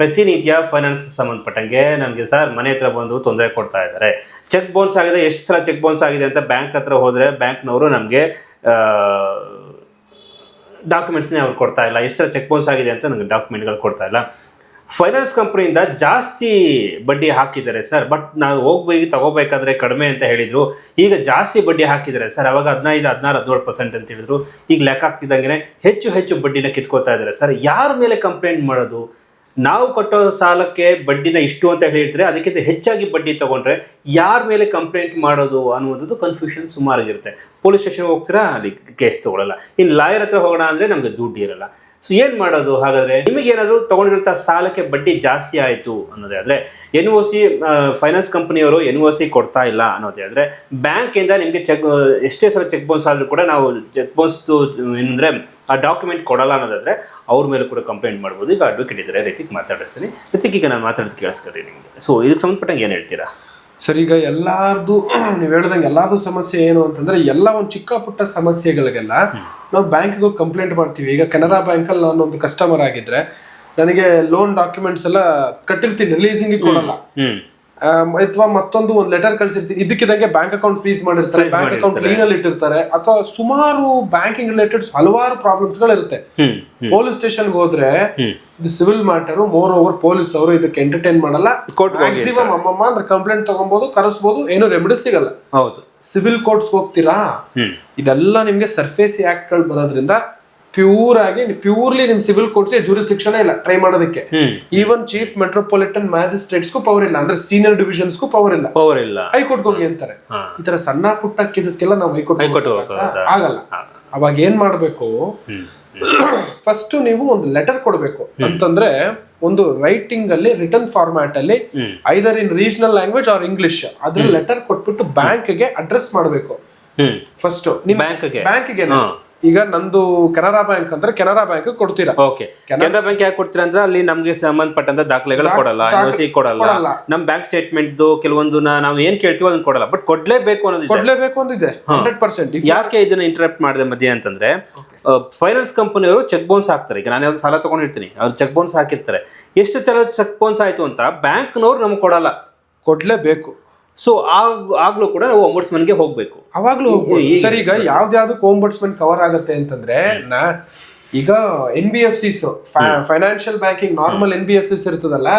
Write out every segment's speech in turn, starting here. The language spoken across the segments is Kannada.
ಪ್ರತಿನಿತ್ಯ ಫೈನಾನ್ಸ್ ಸಂಬಂಧಪಟ್ಟಂಗೆ ನಮಗೆ ಸರ್ ಮನೆ ಹತ್ರ ಬಂದು ತೊಂದರೆ ಕೊಡ್ತಾ ಇದ್ದಾರೆ. ಚೆಕ್ ಬೌನ್ಸ್ ಆಗಿದೆ, ಎಷ್ಟು ಸಲ ಚೆಕ್ ಬೌನ್ಸ್ ಆಗಿದೆ ಅಂತ ಬ್ಯಾಂಕ್ ಹತ್ರ ಹೋದರೆ ಬ್ಯಾಂಕ್ನವರು ನಮಗೆ ಡಾಕ್ಯುಮೆಂಟ್ಸ್ನೇ ಅವ್ರು ಕೊಡ್ತಾ ಇಲ್ಲ. ಎಷ್ಟು ಸಲ ಚೆಕ್ ಬೌನ್ಸ್ ಆಗಿದೆ ಅಂತ ನನಗೆ ಡಾಕ್ಯುಮೆಂಟ್ಗಳು ಕೊಡ್ತಾ ಇಲ್ಲ. ಫೈನಾನ್ಸ್ ಕಂಪ್ನಿಯಿಂದ ಜಾಸ್ತಿ ಬಡ್ಡಿ ಹಾಕಿದ್ದಾರೆ ಸರ್. ಬಟ್ ನಾವು ಹೋಗ್ಬೇಕು, ತಗೋಬೇಕಾದ್ರೆ ಕಡಿಮೆ ಅಂತ ಹೇಳಿದರು. ಈಗ ಜಾಸ್ತಿ ಬಡ್ಡಿ ಹಾಕಿದ್ದಾರೆ ಸರ್. ಅವಾಗ ಹದಿನೈದು, ಹದಿನಾರು, ಹದಿನೇಳು ಪರ್ಸೆಂಟ್ ಅಂತ ಹೇಳಿದ್ರು. ಈಗ ಲೆಕ್ಕ ಆಗ್ತಿದ್ದಂಗೆ ಹೆಚ್ಚು ಹೆಚ್ಚು ಬಡ್ಡಿನ ಕಿತ್ಕೋತಾ ಇದ್ದಾರೆ ಸರ್. ಯಾರ ಮೇಲೆ ಕಂಪ್ಲೇಂಟ್ ಮಾಡೋದು? ನಾವು ಕಟ್ಟೋ ಸಾಲಕ್ಕೆ ಬಡ್ಡಿನ ಇಷ್ಟು ಅಂತ ಹೇಳಿರ್ತಾರೆ, ಅದಕ್ಕಿಂತ ಹೆಚ್ಚಾಗಿ ಬಡ್ಡಿ ತಗೊಂಡ್ರೆ ಯಾರ ಮೇಲೆ ಕಂಪ್ಲೇಂಟ್ ಮಾಡೋದು ಅನ್ನುವಂಥದ್ದು ಕನ್ಫ್ಯೂಷನ್ ಸುಮಾರಾಗಿರುತ್ತೆ. ಪೊಲೀಸ್ ಸ್ಟೇಷನ್ ಹೋಗ್ತೀರಾ? ಅಲ್ಲಿ ಕೇಸ್ ತಗೊಳ್ಳಲ್ಲ ಇನ್ನು ಲಾಯರ್ ಹತ್ರ ಹೋಗೋಣ ಅಂದರೆ ನಮಗೆ ದುಡ್ಡು ಇರಲ್ಲ. ಸೊ ಏನು ಮಾಡೋದು? ಹಾಗಾದರೆ ನಿಮಗೇನಾದರೂ ತೊಗೊಂಡಿರೋಂಥ ಸಾಲಕ್ಕೆ ಬಡ್ಡಿ ಜಾಸ್ತಿ ಆಯಿತು ಅನ್ನೋದೇ ಆದರೆ ಎನ್ ಒ ಸಿ ಫೈನಾನ್ಸ್ ಕಂಪ್ನಿಯವರು ಎನ್ ಒ ಸಿ ಕೊಡ್ತಾ ಇಲ್ಲ ಅನ್ನೋದೇ ಆದರೆ ಬ್ಯಾಂಕಿಂದ ನಿಮಗೆ ಚೆಕ್ ಎಷ್ಟೇ ಸಲ ಚೆಕ್ ಬೌನ್ಸ್ ಆದರೂ ಕೂಡ ನಾವು ಚೆಕ್ ಬೌನ್ಸ್ದು ಏನಂದರೆ, ಆ ಡಾಕ್ಯುಮೆಂಟ್ ಕೊಡಲ್ಲ ಅನ್ನೋದಾದರೆ ಅವ್ರ ಮೇಲೆ ಕೂಡ ಕಂಪ್ಲೇಂಟ್ ಮಾಡ್ಬೋದು. ಈಗ ಅಡ್ವೊಕೇಟ್ ಇದ್ದಾರೆ ರೈತಿಗೆ ಮಾತಾಡಿಸ್ತೀನಿ. ರೈತಿಗೆ ನಾನು ಮಾತಾಡೋದು ಕೇಳಿಸ್ಕೊಳ್ರಿ ನಿಮಗೆ. ಸೊ ಇದಕ್ಕೆ ಸಂಬಂಧಪಟ್ಟಂಗೆ ಏನು ಹೇಳ್ತೀರಾ? ಸರ್, ಈಗ ಎಲ್ಲಾರ್ದು, ನೀವು ಹೇಳ್ದಂಗೆ ಎಲ್ಲಾರ್ದು ಸಮಸ್ಯೆ ಏನು ಅಂತಂದ್ರೆ, ಎಲ್ಲ ಒಂದು ಚಿಕ್ಕ ಪುಟ್ಟ ಸಮಸ್ಯೆಗಳಿಗೆಲ್ಲ ನಾವು ಬ್ಯಾಂಕ್ಗೆ ಕಂಪ್ಲೇಂಟ್ ಮಾಡ್ತೀವಿ. ಈಗ ಕೆನರಾ ಬ್ಯಾಂಕಲ್ಲಿ ನಾನು ಒಂದು ಕಸ್ಟಮರ್ ಆಗಿದ್ರೆ, ನನಗೆ ಲೋನ್ ಡಾಕ್ಯುಮೆಂಟ್ಸ್ ಎಲ್ಲ ಕಟ್ಟಿರ್ತೀನಿ ರಿಲೀಸಿಂಗ್ ಕೊಡಲ್ಲ. ಅಥವಾ ಮತ್ತೊಂದು ಒಂದು ಲೆಟರ್ ಕಳಿಸಿರ್ತೀನಿ ಇದಕ್ಕಿದಂಗೆ ಬ್ಯಾಂಕ್ ಅಕೌಂಟ್ ಫ್ರೀಸ್ ಮಾಡಿರ್ತಾರೆ. ಬ್ಯಾಂಕ್ ಅಕೌಂಟ್ ಕ್ಲೀನ್ ಅಲ್ಲಿ ಇಟ್ಟಿರ್ತಾರೆ. ಅಥವಾ ಸುಮಾರು ಬ್ಯಾಂಕಿಂಗ್ ರಿಲೇಟೆಡ್ ಹಲವಾರು ಪ್ರಾಬ್ಲಮ್ಸ್ ಗಳಿರುತ್ತೆ. ಪೊಲೀಸ್ ಸ್ಟೇಷನ್ಗೆ ಹೋದ್ರೆ. ಇದು civil matter more over police ಅವರು ಇದಕ್ಕೆ ಎಂಟರ್ಟೈನ್ ಮಾಡಲ್ಲ. ಮ್ಯಾಕ್ಸಿಮಮ್ ಅಮ್ಮಮ್ಮ ಅಂದ್ರೆ ಕಂಪ್ಲೇಂಟ್ ತಗೊಬಹುದು ಕರೆಸ್ಬೋದು ಏನು ರೆಮಿಡಿ ಸಿಗಲ್ಲ. ಹೌದು. ಸಿವಿಲ್ ಕೋರ್ಟ್ಸ್ ಹೋಗ್ತೀರಾ? ಇದೆಲ್ಲ ನಿಮ್ಗೆ ಸರ್ಫೇಸ್ ಆಕ್ಟ್ಗಳು ಬರೋದ್ರಿಂದ ಪ್ಯೂರ್ ಆಗಿ ಪ್ಯೂರ್ಲಿ ನಿಮ್ ಸಿವಿಲ್ ಕೋರ್ಟ್ಸ್ ಜೂರಿ ಶಿಕ್ಷಣ ಇಲ್ಲ ಟ್ರೈ ಮಾಡೋದಕ್ಕೆ. ಈವನ್ ಚೀಫ್ ಮೆಟ್ರೋಪಾಲಿಟನ್ ಮ್ಯಾಜಿಸ್ಟ್ರೇಟ್ಸ್ಗೂ ಪವರ್ ಇಲ್ಲ ಅಂದ್ರೆ ಸೀನಿಯರ್ ಡಿವಿಷನ್ಸ್ಗೂ ಪವರ್ ಇಲ್ಲ. ಪವರ್ ಇಲ್ಲ. ಹೈಕೋರ್ಟ್ ಹೋಗಿ ಅಂತಾರೆ. ಈ ತರ ಸಣ್ಣ ಪುಟ್ಟ ಕೇಸಸ್ಗೆಲ್ಲ ನಾವು ಹೈಕೋರ್ಟ್? ಆಗಲ್ಲ. ಅವಾಗ ಏನ್ ಮಾಡ್ಬೇಕು? ಫಸ್ಟ್ ನೀವು ಒಂದು ಲೆಟರ್ ಕೊಡಬೇಕು. ಅಂತಂದ್ರೆ ಒಂದು ರೈಟಿಂಗ್ ಅಲ್ಲಿ ರಿಟರ್ನ್ ಫಾರ್ಮ್ಯಾಟ್ ಅಲ್ಲಿ either in regional language or English ಅದ್ರ ಲೆಟರ್ ಕೊಟ್ಬಿಟ್ಟು ಬ್ಯಾಂಕ್ಗೆ ಅಡ್ರೆಸ್ ಮಾಡಬೇಕು. ಫಸ್ಟ್ ನಿಮ್ ಬ್ಯಾಂಕ್ಗೆ ಬ್ಯಾಂಕ್ಗೆ. ಈಗ ನಂದು ಕೆನರಾ ಬ್ಯಾಂಕ್ ಅಂದ್ರೆ ಕೆನರಾ ಬ್ಯಾಂಕ್ ಕೊಡ್ತೀರಾ? ಓಕೆ ಕೆನರಾ ಬ್ಯಾಂಕ್ ಯಾಕೆ ಕೊಡ್ತೀರಾ ಅಂದ್ರೆ ಅಲ್ಲಿ ನಮ್ಗೆ ಸಂಬಂಧಪಟ್ಟಂತ ದಾಖಲೆಗಳು ಕೊಡಲ್ಲ ಕೊಡಲ್ಲ. ನಮ್ ಬ್ಯಾಂಕ್ ಸ್ಟೇಟ್ಮೆಂಟ್ ಕೆಲವೊಂದು ನಾವು ಏನ್ ಕೇಳ್ತೀವಿ ಅದನ್ನ ಕೊಡಲ್ಲ. ಬಟ್ ಕೊಡ್ಲೇಬೇಕು ಅನ್ನೋದು ಕೊಡ್ಲೇಬೇಕು ಅಂದಿದೆ ಹಂಡ್ರೆಡ್ ಪರ್ಸೆಂಟ್. ಯಾಕೆ ಇದನ್ನ ಇಂಟರಪ್ಟ್ ಮಾಡಿದೆ ಮಧ್ಯೆ ಅಂತಂದ್ರೆ ಫೈನಾನ್ಸ್ ಕಂಪನಿಯವರು ಚೆಕ್ ಬೌನ್ಸ್ ಹಾಕ್ತಾರೆ. ಈಗ ನಾನು ಯಾವ್ದು ಸಾಲ ತಗೊಂಡಿರ್ತೀನಿ ಅವ್ರು ಚೆಕ್ ಬೌನ್ಸ್ ಹಾಕಿರ್ತಾರೆ. ಎಷ್ಟು ಸಲ ಚೆಕ್ ಬೌನ್ಸ್ ಆಯ್ತು ಅಂತ ಬ್ಯಾಂಕ್ನವ್ರು ನಮ್ಗೆ ಕೊಡಲ್ಲ. ಕೊಡ್ಲೇಬೇಕು. ಸೊ ಆಗ್ ಆಗ್ಲೂ ಕೂಡ ನಾವು ombudsman ಗೆ ಹೋಗ್ಬೇಕು. ಅವಾಗ್ಲೂ ಹೋಗ್ಬೋದು. ಸರ್ ಈಗ ಯಾವ್ದಾದ್ರು ಒಂಬರ್ಸ್ಮನ್ ಕವರ್ ಆಗುತ್ತೆ ಅಂತಂದ್ರೆ ನಾ ಈಗ N B F Cs financial banking normal N B F Cs ಇರ್ತದಲ್ಲ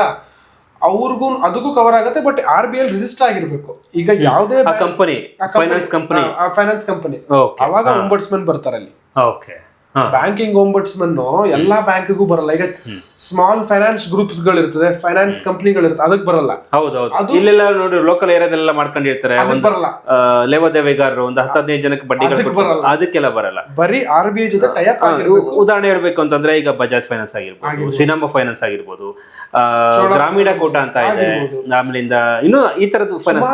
ಅವ್ರಿಗೂ ಅದಕ್ಕೂ ಕವರ್ ಆಗುತ್ತೆ but R B L register ಆಗಿರ್ಬೇಕು. ಈಗ ಯಾವುದೇ ಆ company finance company finance company okay ಅವಾಗ ಒಂಬರ್ಸ್ಮನ್ ಬರ್ತಾರೆ ಅಲ್ಲಿ ಓಕೆ ಬ್ಯಾಂಕಿಂಗ್ ಓಂಬಡ್ಸ್ಮನ್ ಎಲ್ಲಾ ಬ್ಯಾಂಕಿಗೂ ಬರಲ್ಲ. ಈಗ ಸ್ಮಾಲ್ ಫೈನಾನ್ಸ್ ಗ್ರೂಪ್ಸ್ಗಳು ಇರ್ತದೆ ಫೈನಾನ್ಸ್ ಕಂಪ್ನಿಗಳು ಇರ್ತದೆ ಅದಕ್ಕೆ ಬರಲ್ಲ. ಹೌದೌದು. ಇಲ್ಲೆಲ್ಲ ನೋಡಿ ಲೋಕಲ್ ಏರಿಯಾದಲ್ಲೆಲ್ಲ ಮಾಡ್ಕೊಂಡಿರ್ತಾರೆ. ಬರಲ್ಲ. ಲೇವಾದೇವಿಗಾರರು ಒಂದು ಹತ್ತು ಹದಿನೈದು ಜನಕ್ಕೆ ಬಡ್ಡಿಗಳು ಕೊಡ್ತಾರೆ. ಬರಲ್ಲ. ಅದಕ್ಕೆಲ್ಲ ಬರಲ್ಲ. ಬರೀ ಆರ್ ಬಿ ಐ ಜೊತೆ ಟೈಪ್ ಉದಾಹರಣೆ ಹೇಳ್ಬೇಕು ಅಂತಂದ್ರೆ ಈಗ ಬಜಾಜ್ ಫೈನಾನ್ಸ್ ಆಗಿರ್ಬೋದು ಶ್ರೀನಾಮ ಫೈನಾನ್ಸ್ ಆಗಿರ್ಬೋದು ಗ್ರಾಮೀಣ ಕೂಟ ಅಂತ ಇದೆ. ಆಮೇಲಿಂದ ಇನ್ನು ಈ ತರದ್ದು ಫೈನಾನ್ಸ್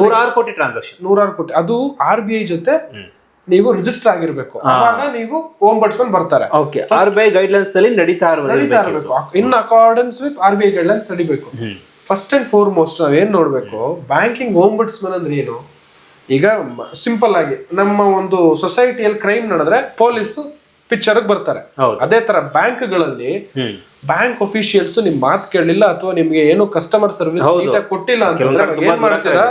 ನೂರಾರು ಕೋಟಿ ಟ್ರಾನ್ಸಾಕ್ಷನ್ ನೂರಾರು ಕೋಟಿ. ಅದು ಆರ್ ಬಿ ಐ ಜೊತೆ ನೀವು ರಿಜಿಸ್ಟರ್ ಆಗಿರ್ಬೇಕು. ಆವಾಗ ನೀವು ಓಂಬಡ್ಸ್ಮನ್ ಬರ್ತಾರೆ. Okay R B I guidelines ಅಲ್ಲಿ ನಡೀತಾ ಇರಬೇಕು. In accordance with R B I guidelines ನಡಿಬೇಕು. ಫಸ್ಟ್ ಅಂಡ್ ಫಾರ್ಮೋಸ್ಟ್ ನಾವ್ ಏನ್ ನೋಡ್ಬೇಕು? ಬ್ಯಾಂಕಿಂಗ್ ಓಂಬಡ್ಸ್ಮನ್ ಅಂದ್ರೆ ಏನು? ಈಗ ಸಿಂಪಲ್ ಆಗಿ ನಮ್ಮ ಒಂದು ಸೊಸೈಟಿಯಲ್ಲಿ ಕ್ರೈಮ್ ನಡೆದ್ರೆ ಪೊಲೀಸ್ ಪಿಕ್ಚರ್ ಬರ್ತಾರೆ. ಅದೇ ತರ ಬ್ಯಾಂಕ್ಗಳಲ್ಲಿ ಬ್ಯಾಂಕ್ ಅಫಿಷಿಯಲ್ಸ್ ನಿಮ್ ಮಾತು ಕೇಳಲಿಲ್ಲ ಅಥವಾ ನಿಮ್ಗೆ ಏನು ಕಸ್ಟಮರ್ ಸರ್ವಿಸ್ ಕೊಟ್ಟಿಲ್ಲ ಅಂತ ಏನ್ ಮಾಡ್ತೀರಾ?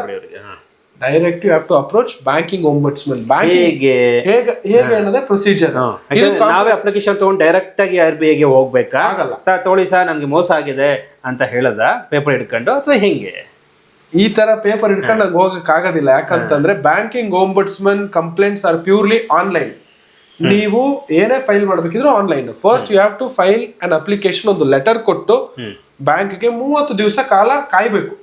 Direct you have to approach banking ombudsman bank ಹೇಗೆ? ಹೇಗೆ ಹೇಗೆ ಅನ್ನೋದೇ ಪ್ರೊಸೀಜರ್ ನಾವೇ ಅಪ್ಲಿಕೇಶನ್ ತಗೊಂಡು ಡೈರೆಕ್ಟ್ ಆಗಿ ಆರ್ ಬಿ ಐಗೆ ಹೋಗ್ಬೇಕಾ? ಆಗಲ್ಲ. ತ- ತಗೊಳ್ಳಿ ಸರ್ ನನಗೆ ಮೋಸ ಆಗಿದೆ ಅಂತ ಹೇಳದ ಪೇಪರ್ ಹಿಡ್ಕೊಂಡು ಅಥವಾ ಹೆಂಗೆ? ಈ ತರ ಪೇಪರ್ ಇಟ್ಕೊಂಡು ನಂಗೆ ಹೋಗಕ್ ಆಗೋದಿಲ್ಲ. ಯಾಕಂತಂದ್ರೆ banking ombudsman complaints are purely online ನೀವು ಏನೇ file ಮಾಡ್ಬೇಕಿದ್ರು online first you have to file an application ಒಂದು ಲೆಟರ್ ಕೊಟ್ಟು ಬ್ಯಾಂಕ್ಗೆ ಮೂವತ್ತು ದಿವಸ ಕಾಲ ಕಾಯ್ಬೇಕು.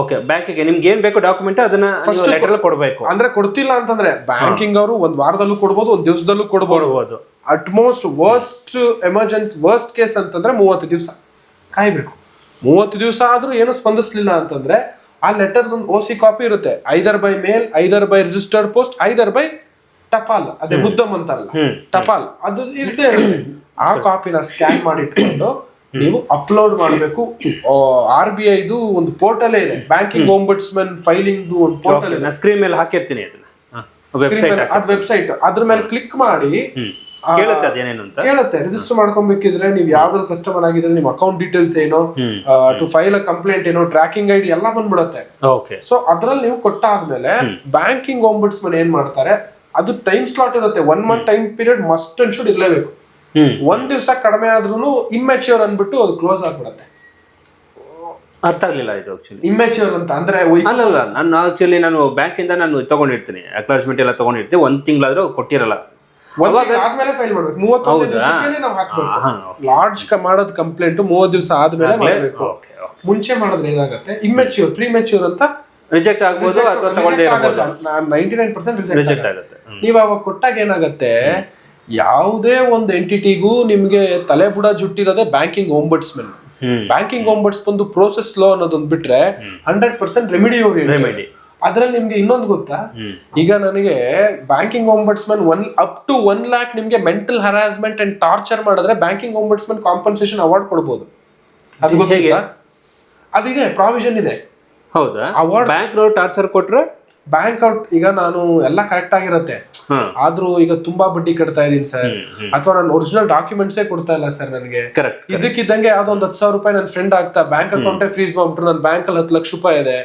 ಓಕೆ ಬ್ಯಾಂಕಿಗೆ ನಿಮ್ಗೆ ಏನ್ ಬೇಕು ಡಾಕ್ಯುಮೆಂಟ್ ಅದನ್ನ ಲೆಟರ್ ಕೊಡಬೇಕು. ಅಂದ್ರೆ ಕೊಡ್ತಿಲ್ಲ ಅಂತಂದ್ರೆ ಬ್ಯಾಂಕಿಂಗ್ ಅವರು ಒಂದ್ ವಾರದಲ್ಲೂ ಕೊಡ್ಬೋದು ಒಂದ್ ದಿವಸದಲ್ಲೂ ಕೊಡ್ಬೋದು. At at most worst emergency worst case ಅಂತಂದ್ರೆ ಮೂವತ್ತು ದಿವಸ. ಕಾಯ್ಬೇಕು. ಮೂವತ್ತು ದಿವಸ ಆದ್ರೂ ಏನು ಸ್ಪಂದಿಸ್ಲಿಲ್ಲ ಅಂತಂದ್ರೆ ಆ ಲೆಟರ್ ಒಂದು ಓ ಸಿ ಕಾಪಿ ಇರುತ್ತೆ. Either by mail either by registered post either by ಟಪಾಲ್. ಅದೇ ಮುದ್ದಮ್ ಅಂತಾರಲ್ಲ. ಟಪಾಲ್. ಅದು ಇರುತ್ತೆ. ಆ ಕಾಪಿನ ಸ್ಕ್ಯಾನ್ ಮಾಡಿ ಇಟ್ಕೊಂಡು ನೀವು ಅಪ್ಲೋಡ್ ಮಾಡಬೇಕು. ಆರ್ ಬಿ ಐದು ಒಂದು ಪೋರ್ಟಲ್ ಇದೆ. ಬ್ಯಾಂಕಿಂಗ್ ಓಂಬಡ್ಸ್ಮನ್ ಫೈಲಿಂಗ್ ಒಂದು ಪೋರ್ಟಲ್ ಇದೆ. ಸ್ಕ್ರೀನ್ ಮೇಲೆ ಹಾಕಿರ್ತೀನಿ ಅದನ್ನ. ವೆಬ್ಸೈಟ್ ಅದ್ ವೆಬ್ಸೈಟ್ ಅದ್ರ ಮೇಲೆ ಕ್ಲಿಕ್ ಮಾಡಿ ಕೇಳುತ್ತೆ ರಿಜಿಸ್ಟರ್ ಮಾಡ್ಕೊಬೇಕಿದ್ರೆ ನೀವು ಯಾವ್ದ್ರಲ್ಲಿ ಕಸ್ಟಮರ್ ಆಗಿದ್ರೆ ನಿಮ್ ಅಕೌಂಟ್ ಡೀಟೇಲ್ಸ್ ಏನು ಟು ಫೈಲ್ ಅ ಕಂಪ್ಲೇಂಟ್ ಏನು ಟ್ರ್ಯಾಕಿಂಗ್ ಐಡಿ ಎಲ್ಲ ಬಂದ್ಬಿಡುತ್ತೆ. ಓಕೆ ಸೊ ಅದ್ರಲ್ಲಿ ನೀವು ಕೊಟ್ಟಾದ್ಮೇಲೆ ಬ್ಯಾಂಕಿಂಗ್ ಓಂಬುಡ್ಸ್ಮನ್ ಏನ್ ಮಾಡ್ತಾರೆ ಅದು ಟೈಮ್ ಸ್ಲಾಟ್ ಇರುತ್ತೆ. One month time period must and should ಇರಲೇಬೇಕು. ಒಂದ್ ದಿವಸ ಕಡಿಮೆ ಆದ್ರೂ ಇಮ್ಮೆಚ್ಯೂರ್ ಅಂದ್ಬಿಟ್ಟು ಅದು ಕ್ಲೋಸ್ ಆಗ್ಬಿಡತ್ತೆ. ಅರ್ಥ ಆಗ್ಲಿಲ್ಲ ಇದು ಆಕ್ಚುಲಿ ಇಮ್ಮೆಚ್ಯೂರ್ ಅಂತ ಅಂದ್ರೆ ಅಲ್ಲಲ್ಲ ನಾನು ಆಕ್ಚುಲಿ ನಾನು ಬ್ಯಾಂಕಿಂದ ನಾನು ತಗೊಂಡಿರ್ತೀನಿ ಅಕ್ನಾಲಜ್ಮೆಂಟ್ ಎಲ್ಲ ತಗೊಂಡಿರ್ತೀನಿ ಒಂದ್ ತಿಂಗಳಾದ್ರೂ ಕೊಟ್ಟಿರಲ್ಲ. ಆದ್ಮೇಲೆ ಫೈಲ್ ಮಾಡ್ಬೇಕು. ಮೂವತ್ತೊಂದು ದಿವಸಕ್ಕೆ ನಾವು ಹಾಕ್ಬೇಕು. ಲಾರ್ಜ್ ಮಾಡೋದ್ ಕಂಪ್ಲೇಂಟ್ ಮೂವತ್ ದಿವಸ ಆದ್ಮೇಲೆ ಮಾಡ್ಬೇಕು. ಮುಂಚೆ ಮಾಡಿದ್ರೆ ಏನಾಗುತ್ತೆ? ಇಮ್ಮೆಚ್ಯೂರ್ ಪ್ರೀ ಮೆಚ್ಯೂರ್ ಅಂತ ರಿಜೆಕ್ಟ್ ಆಗ್ಬೋದು ಅಥವಾ ತಗೊಳ್ಳದೇ ಇರಬಹುದು ನೈಂಟಿ ನೈನ್ ಪರ್ಸೆಂಟ್ ರಿಜೆಕ್ಟ್ ಆಗುತ್ತೆ. ನೀವು ಅವಾಗ ಕೊಟ್ಟಾಗ ಏನಾಗತ್ತೆ? ಯಾವುದೇ ಒಂದು ಎಂಟಿಟಿಗೂ ನಿಮಗೆ ತಲೆ ಬುಡ ಜುಟ್ಟಿರೋದೇ ಬ್ಯಾಂಕಿಂಗ್ ಓಂಬಡ್ಸ್ಮೆನ್ ಬ್ಯಾಂಕಿಂಗ್ ಓಂಬಡ್ಸ್ ಬಂದು ಪ್ರೋಸೆಸ್ ಲೋ ಅನ್ನೋದೊಂದು ಬಿಟ್ರೆ ಹಂಡ್ರೆಡ್ ಪರ್ಸೆಂಟ್ ರೆಮಿಡಿ ರೆಮಿಡಿ ಅದ್ರಲ್ಲಿ ನಿಮ್ಗೆ ಇನ್ನೊಂದು ಗೊತ್ತಾ? ಈಗ ನನಗೆ banking ombudsman one up to one lakh ನಿಮ್ಗೆ ಮೆಂಟಲ್ ಹರಾಸ್ಮೆಂಟ್ ಅಂಡ್ ಟಾರ್ಚರ್ ಮಾಡಿದ್ರೆ ಬ್ಯಾಂಕಿಂಗ್ ಓಂಬಡ್ಸ್ಮನ್ ಕಾಂಪನ್ಸೇಷನ್ ಅವಾರ್ಡ್ ಕೊಡ್ಬೋದು. ಅದು ಗೊತ್ತಿಲ್ಲ? ಅದಿದೆ ಪ್ರಾವಿಷನ್ ಇದೆ. ಹೌದಾ? ಅವಾರ್ಡ್ ಬ್ಯಾಂಕ್ ಟಾರ್ಚರ್ ಕೊಟ್ರೆ? ಬ್ಯಾಂಕ್ ಔಟ್ ಈಗ ನಾನು ಎಲ್ಲ ಕರೆಕ್ಟ್ ಆಗಿರುತ್ತೆ. ಆದ್ರೂ ಈಗ ತುಂಬಾ ಬಡ್ಡಿ ಕಟ್ತಾ ಇದೀನಿ ಸರ್. ಅಥವಾ ನಾನು ಒರಿಜಿನಲ್ ಡಾಕ್ಯುಮೆಂಟ್ಸೇ ಕೊಡ್ತಾ ಇಲ್ಲ ಸರ್ ನನಗೆ. ಇದಕ್ಕಿದ್ದಂಗೆ ಯಾವ್ದೋ ಒಂದ್ ಹತ್ತು ಸಾವಿರ ರೂಪಾಯಿ ನನ್ನ ಫ್ರೆಂಡ್ ಆಗ್ತಾ ಬ್ಯಾಂಕ್ ಅಕೌಂಟೇ ಫ್ರೀಸ್ ಮಾಡ್ಬಿಟ್ರು ನನ್ನ ಬ್ಯಾಂಕ್ ಅಲ್ಲಿ ಹತ್ತು ಲಕ್ಷ ರೂಪಾಯಿ ಇದೆ.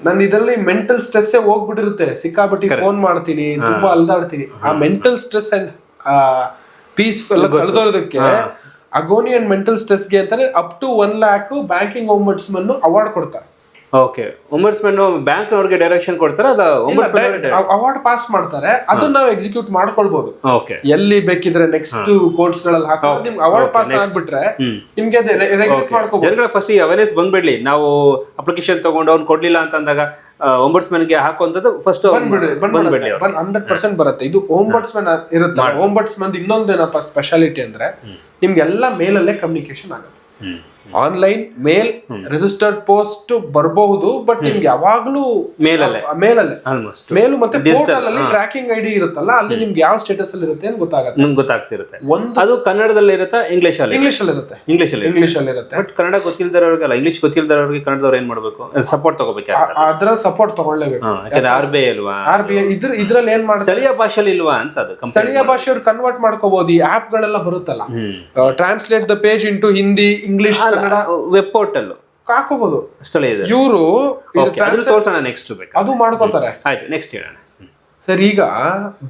ನನ್ ಇದರಲ್ಲಿ ಮೆಂಟಲ್ ಸ್ಟ್ರೆಸ್ ಹೋಗ್ಬಿಟ್ಟಿರುತ್ತೆ. ಸಿಕ್ಕಾಬಿಟ್ಟಿ ಫೋನ್ ಮಾಡ್ತೀನಿ ತುಂಬಾ ಅಲ್ದಾಡ್ತೀನಿ. ಆ ಮೆಂಟಲ್ ಸ್ಟ್ರೆಸ್ ಅಂಡ್ ಪೀಸ್ ಕಳೆದೋದಕ್ಕೆ ಅಗೋನಿ ಅಂಡ್ ಮೆಂಟಲ್ ಸ್ಟ್ರೆಸ್ಗೆ ಅಂತಾನೆ up to one lakh banking ombudsman award ಕೊಡ್ತಾರೆ. ಓಕೆ. ಒಮರ್ಸ್ಮೆನ್ ಬ್ಯಾಂಕ್ ಅವ್ರಿಗೆ ಡೈರೆಕ್ಷನ್ ಕೊಡ್ತಾರೆ ಅದ ಒಮರ್ಸ್ಮೆನ್ ಅವಾರ್ಡ್ ಪಾಸ್ ಮಾಡ್ತಾರೆ. ಅದನ್ನ ನಾವು ಎಕ್ಸಿಕ್ಯೂಟ್ ಮಾಡ್ಕೊಳ್ಬಹುದು ಓಕೆ. ಎಲ್ಲಿ ಬೇಕಿದ್ರೆ ನೆಕ್ಸ್ಟ್ ಕೋರ್ಸ್ಗಳಲ್ಲಿ ಹಾಕೋದು ನಿಮ್ಗೆ ಅವಾರ್ಡ್ ಪಾಸ್ ಆಗ್ಬಿಟ್ರೆ. ನಿಮ್ಗೆ ಜನಗಳ ಫಸ್ಟ್ ಈ ಅವೇರ್ನೆಸ್ ಬಂದ್ಬಿಡ್ಲಿ. ನಾವು ಅಪ್ಲಿಕೇಶನ್ ತಗೊಂಡು ಅವ್ನು ಕೊಡ್ಲಿಲ್ಲ ಅಂತ ಅಂದಾಗ ಒಂಬರ್ಸ್ಮನ್ಗೆ ಹಾಕುವಂತದ್ದು ಫಸ್ಟ್ ಬಂದ್ಬಿಡಿ ಬಂದ್ಬಿಡ್ಲಿ ಹಂಡ್ರೆಡ್ ಪರ್ಸೆಂಟ್ ಬರುತ್ತೆ. ಇದು ಓಂಬಡ್ಸ್ಮನ್ ಇರುತ್ತೆ. ಓಂಬಡ್ಸ್ಮನ್ ಇನ್ನೊಂದೇನಪ್ಪ ಸ್ಪೆಷಾಲಿಟಿ ಅಂದ್ರೆ ನಿಮ್ಗೆಲ್ಲ ಮೇಲಲ್ಲೇ ಕಮ್ಯುನಿಕೇಶನ್ ಆಗುತ್ತೆ. ಆನ್ಲೈನ್ ಮೇಲ್ ರಿಜಿಸ್ಟರ್ಡ್ ಪೋಸ್ಟ್ ಬರಬಹುದು ಬಟ್ ನಿಮ್ಗೆ ಯಾವಾಗ್ಲೂ ಮೇಲಲ್ಲೇ. ಮೇಲಲ್ಲೇ. ಆಲ್ಮೋಸ್ಟ್ ಮೇಲು ಮತ್ತೆ ಅಲ್ಲಿ ಟ್ರ್ಯಾಕಿಂಗ್ ಐಡಿ ಇರುತ್ತಲ್ಲ ಅಲ್ಲಿ ನಿಮ್ಗೆ ಯಾವ ಸ್ಟೇಟಸ್ ಅಲ್ಲಿ ಇರುತ್ತೆ ಅಂತ ಗೊತ್ತಾಗತ್ತೆ. ನಿಮ್ಗೆ ಗೊತ್ತಾಗ್ತಿರುತ್ತೆ. ಒಂದು ಅದು ಕನ್ನಡದಲ್ಲಿ ಇರುತ್ತಾ ಇಂಗ್ಲಿಷ್ ಅಲ್ಲಿ? ಇಂಗ್ಲಿಷ್ ಅಲ್ಲಿ ಇರುತ್ತೆ. ಇಂಗ್ಲಿಷ್ ಅಲ್ಲಿ. ಇಂಗ್ಲಿಷ್ ಅಲ್ಲಿ ಇರುತ್ತೆ. ಬಟ್ ಕನ್ನಡ ಗೊತ್ತಿಲ್ದಿರೋರ್ಗಲ್ಲ ಇಂಗ್ಲಿಷ್ ಗೊತ್ತಿಲ್ಲದವ್ರಿಗೆ ಕನ್ನಡದವ್ರು ಏನ್ ಮಾಡ್ಬೇಕು? ಸಪೋರ್ಟ್ ತಗೋಬೇಕು ಅದ್ರ ಸಪೋರ್ಟ್ ತಗೊಳ್ಳೇಬೇಕು. ಯಾಕಂದ್ರೆ ಆರ್ ಬಿ ಐ ಅಲ್ವಾ? ಆರ್ ಬಿ ಐ ಇದ್ರ ಇದ್ರಲ್ಲಿ ಏನ್ ಮಾಡ್ತಾರೆ ಸ್ಥಳೀಯ ಭಾಷೆಯಲ್ಲಿ ಇಲ್ವಾ ಅಂತ ಅದು ಸ್ಥಳೀಯ ಭಾಷೆಯವ್ರು ಕನ್ವರ್ಟ್ ಮಾಡ್ಕೋಬಹುದು ಈ ಆಪ್ ಗಳೆಲ್ಲ ಬರುತ್ತಲ್ಲ. Translate the page into Hindi English Kannada web portal ಹಾಕೋಬಹುದು ಸ್ಥಳೀಯ ಇದೆ ಇವರು ತೋರಿಸೋಣ ನೆಕ್ಸ್ಟ್ ಬೇಕು? ಅದು ಮಾಡ್ಕೋತಾರೆ. ಆಯ್ತು ನೆಕ್ಸ್ಟ್ ಹೇಳೋಣ. ಸರ್ ಈಗ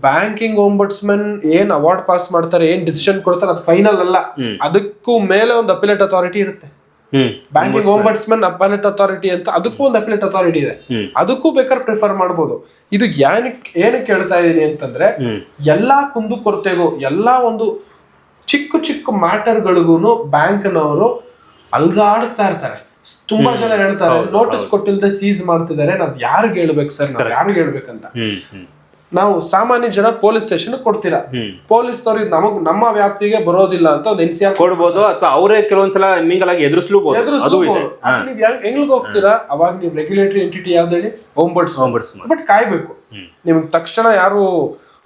ಬ್ಯಾಂಕಿಂಗ್ ಓಂಬಡ್ಸ್ಮನ್ ಏನ್ ಅವಾರ್ಡ್ ಪಾಸ್ ಮಾಡ್ತಾರೆ ಏನ್ ಡಿಸಿಷನ್ ಕೊಡ್ತಾರೆ ಅದು ಫೈನಲ್ ಅಲ್ಲ. ಅದಕ್ಕೂ ಮೇಲೆ ಒಂದು ಅಪಿಲೇಟ್ ಅಥಾರಿಟಿ ಇರುತ್ತೆ. ಬ್ಯಾಂಕಿಂಗ್ ಓಂಬಡ್ಸ್ಮನ್ ಅಪಾಲೆಟ್ ಅಥಾರಿಟಿ ಅಂತ ಅದಕ್ಕೂ ಒಂದು ಅಪಿಲೇಟ್ ಅಥಾರಿಟಿ ಇದೆ. ಅದಕ್ಕೂ ಬೇಕಾದ್ರೆ ಪ್ರಿಫರ್ ಮಾಡ್ಬೋದು. ಇದು ಏನಕ್ಕೆ ಏನಕ್ಕೆ ಹೇಳ್ತಾ ಇದೀನಿ ಅಂತಂದ್ರೆ ಎಲ್ಲಾ ಕುಂದು ಕೊರತೆಗೂ ಎಲ್ಲಾ ಒಂದು ಚಿಕ್ಕ ಚಿಕ್ಕ ಮ್ಯಾಟರ್ಗಳಿಗೂ ಬ್ಯಾಂಕ್ನವರು ಅಲ್ಗಾಡ್ತಾ ಇರ್ತಾರೆ. ತುಂಬಾ ಜನ ಹೇಳ್ತಾರೆ ನೋಟಿಸ್ ಕೊಟ್ಟಿಲ್ದೆ ಸೀಸ್ ಮಾಡ್ತಿದ್ದಾರೆ ನಾವ್ ಯಾರಿಗ್ ಹೇಳ್ಬೇಕು ಸರ್ ನಾವ್ ಯಾರಿಗ್ ಹೇಳ್ಬೇಕಂತ? ನಾವು ಸಾಮಾನ್ಯ ಜನ ಪೊಲೀಸ್ ಸ್ಟೇಷನ್ ಕೊಡ್ತೀರಾ? ಪೊಲೀಸ್ ಪೊಲೀಸ್ನವ್ರು ನಮಗ್ ನಮ್ಮ ವ್ಯಾಪ್ತಿಗೆ ಬರೋದಿಲ್ಲ ಅಂತ ಒಂದು ಎನ್ ಸಿ ಆರ್ ಕೊಡ್ಬೋದು ಅಥವಾ ಅವರೇ ಕೆಲವೊಂದ್ಸಲ ಮಿಂಗಲ್ ಆಗಿ ಎದುರಿಸ್ಲೂಬಹುದು ನೀವು ಹೆಂಗ್ ಹೋಗ್ತೀರಾ? ಅವಾಗ ನೀವು ರೆಗ್ಯುಲೇಟರಿ ಎಂಟಿಟಿ ಯಾವ್ದು ಹೇಳಿ? ಹೋಮ್ಬರ್ಡ್ಸ್ Ombudsman. ಬಟ್ ಕಾಯ್ಬೇಕು. ನಿಮ್ಗೆ ತಕ್ಷಣ ಯಾರು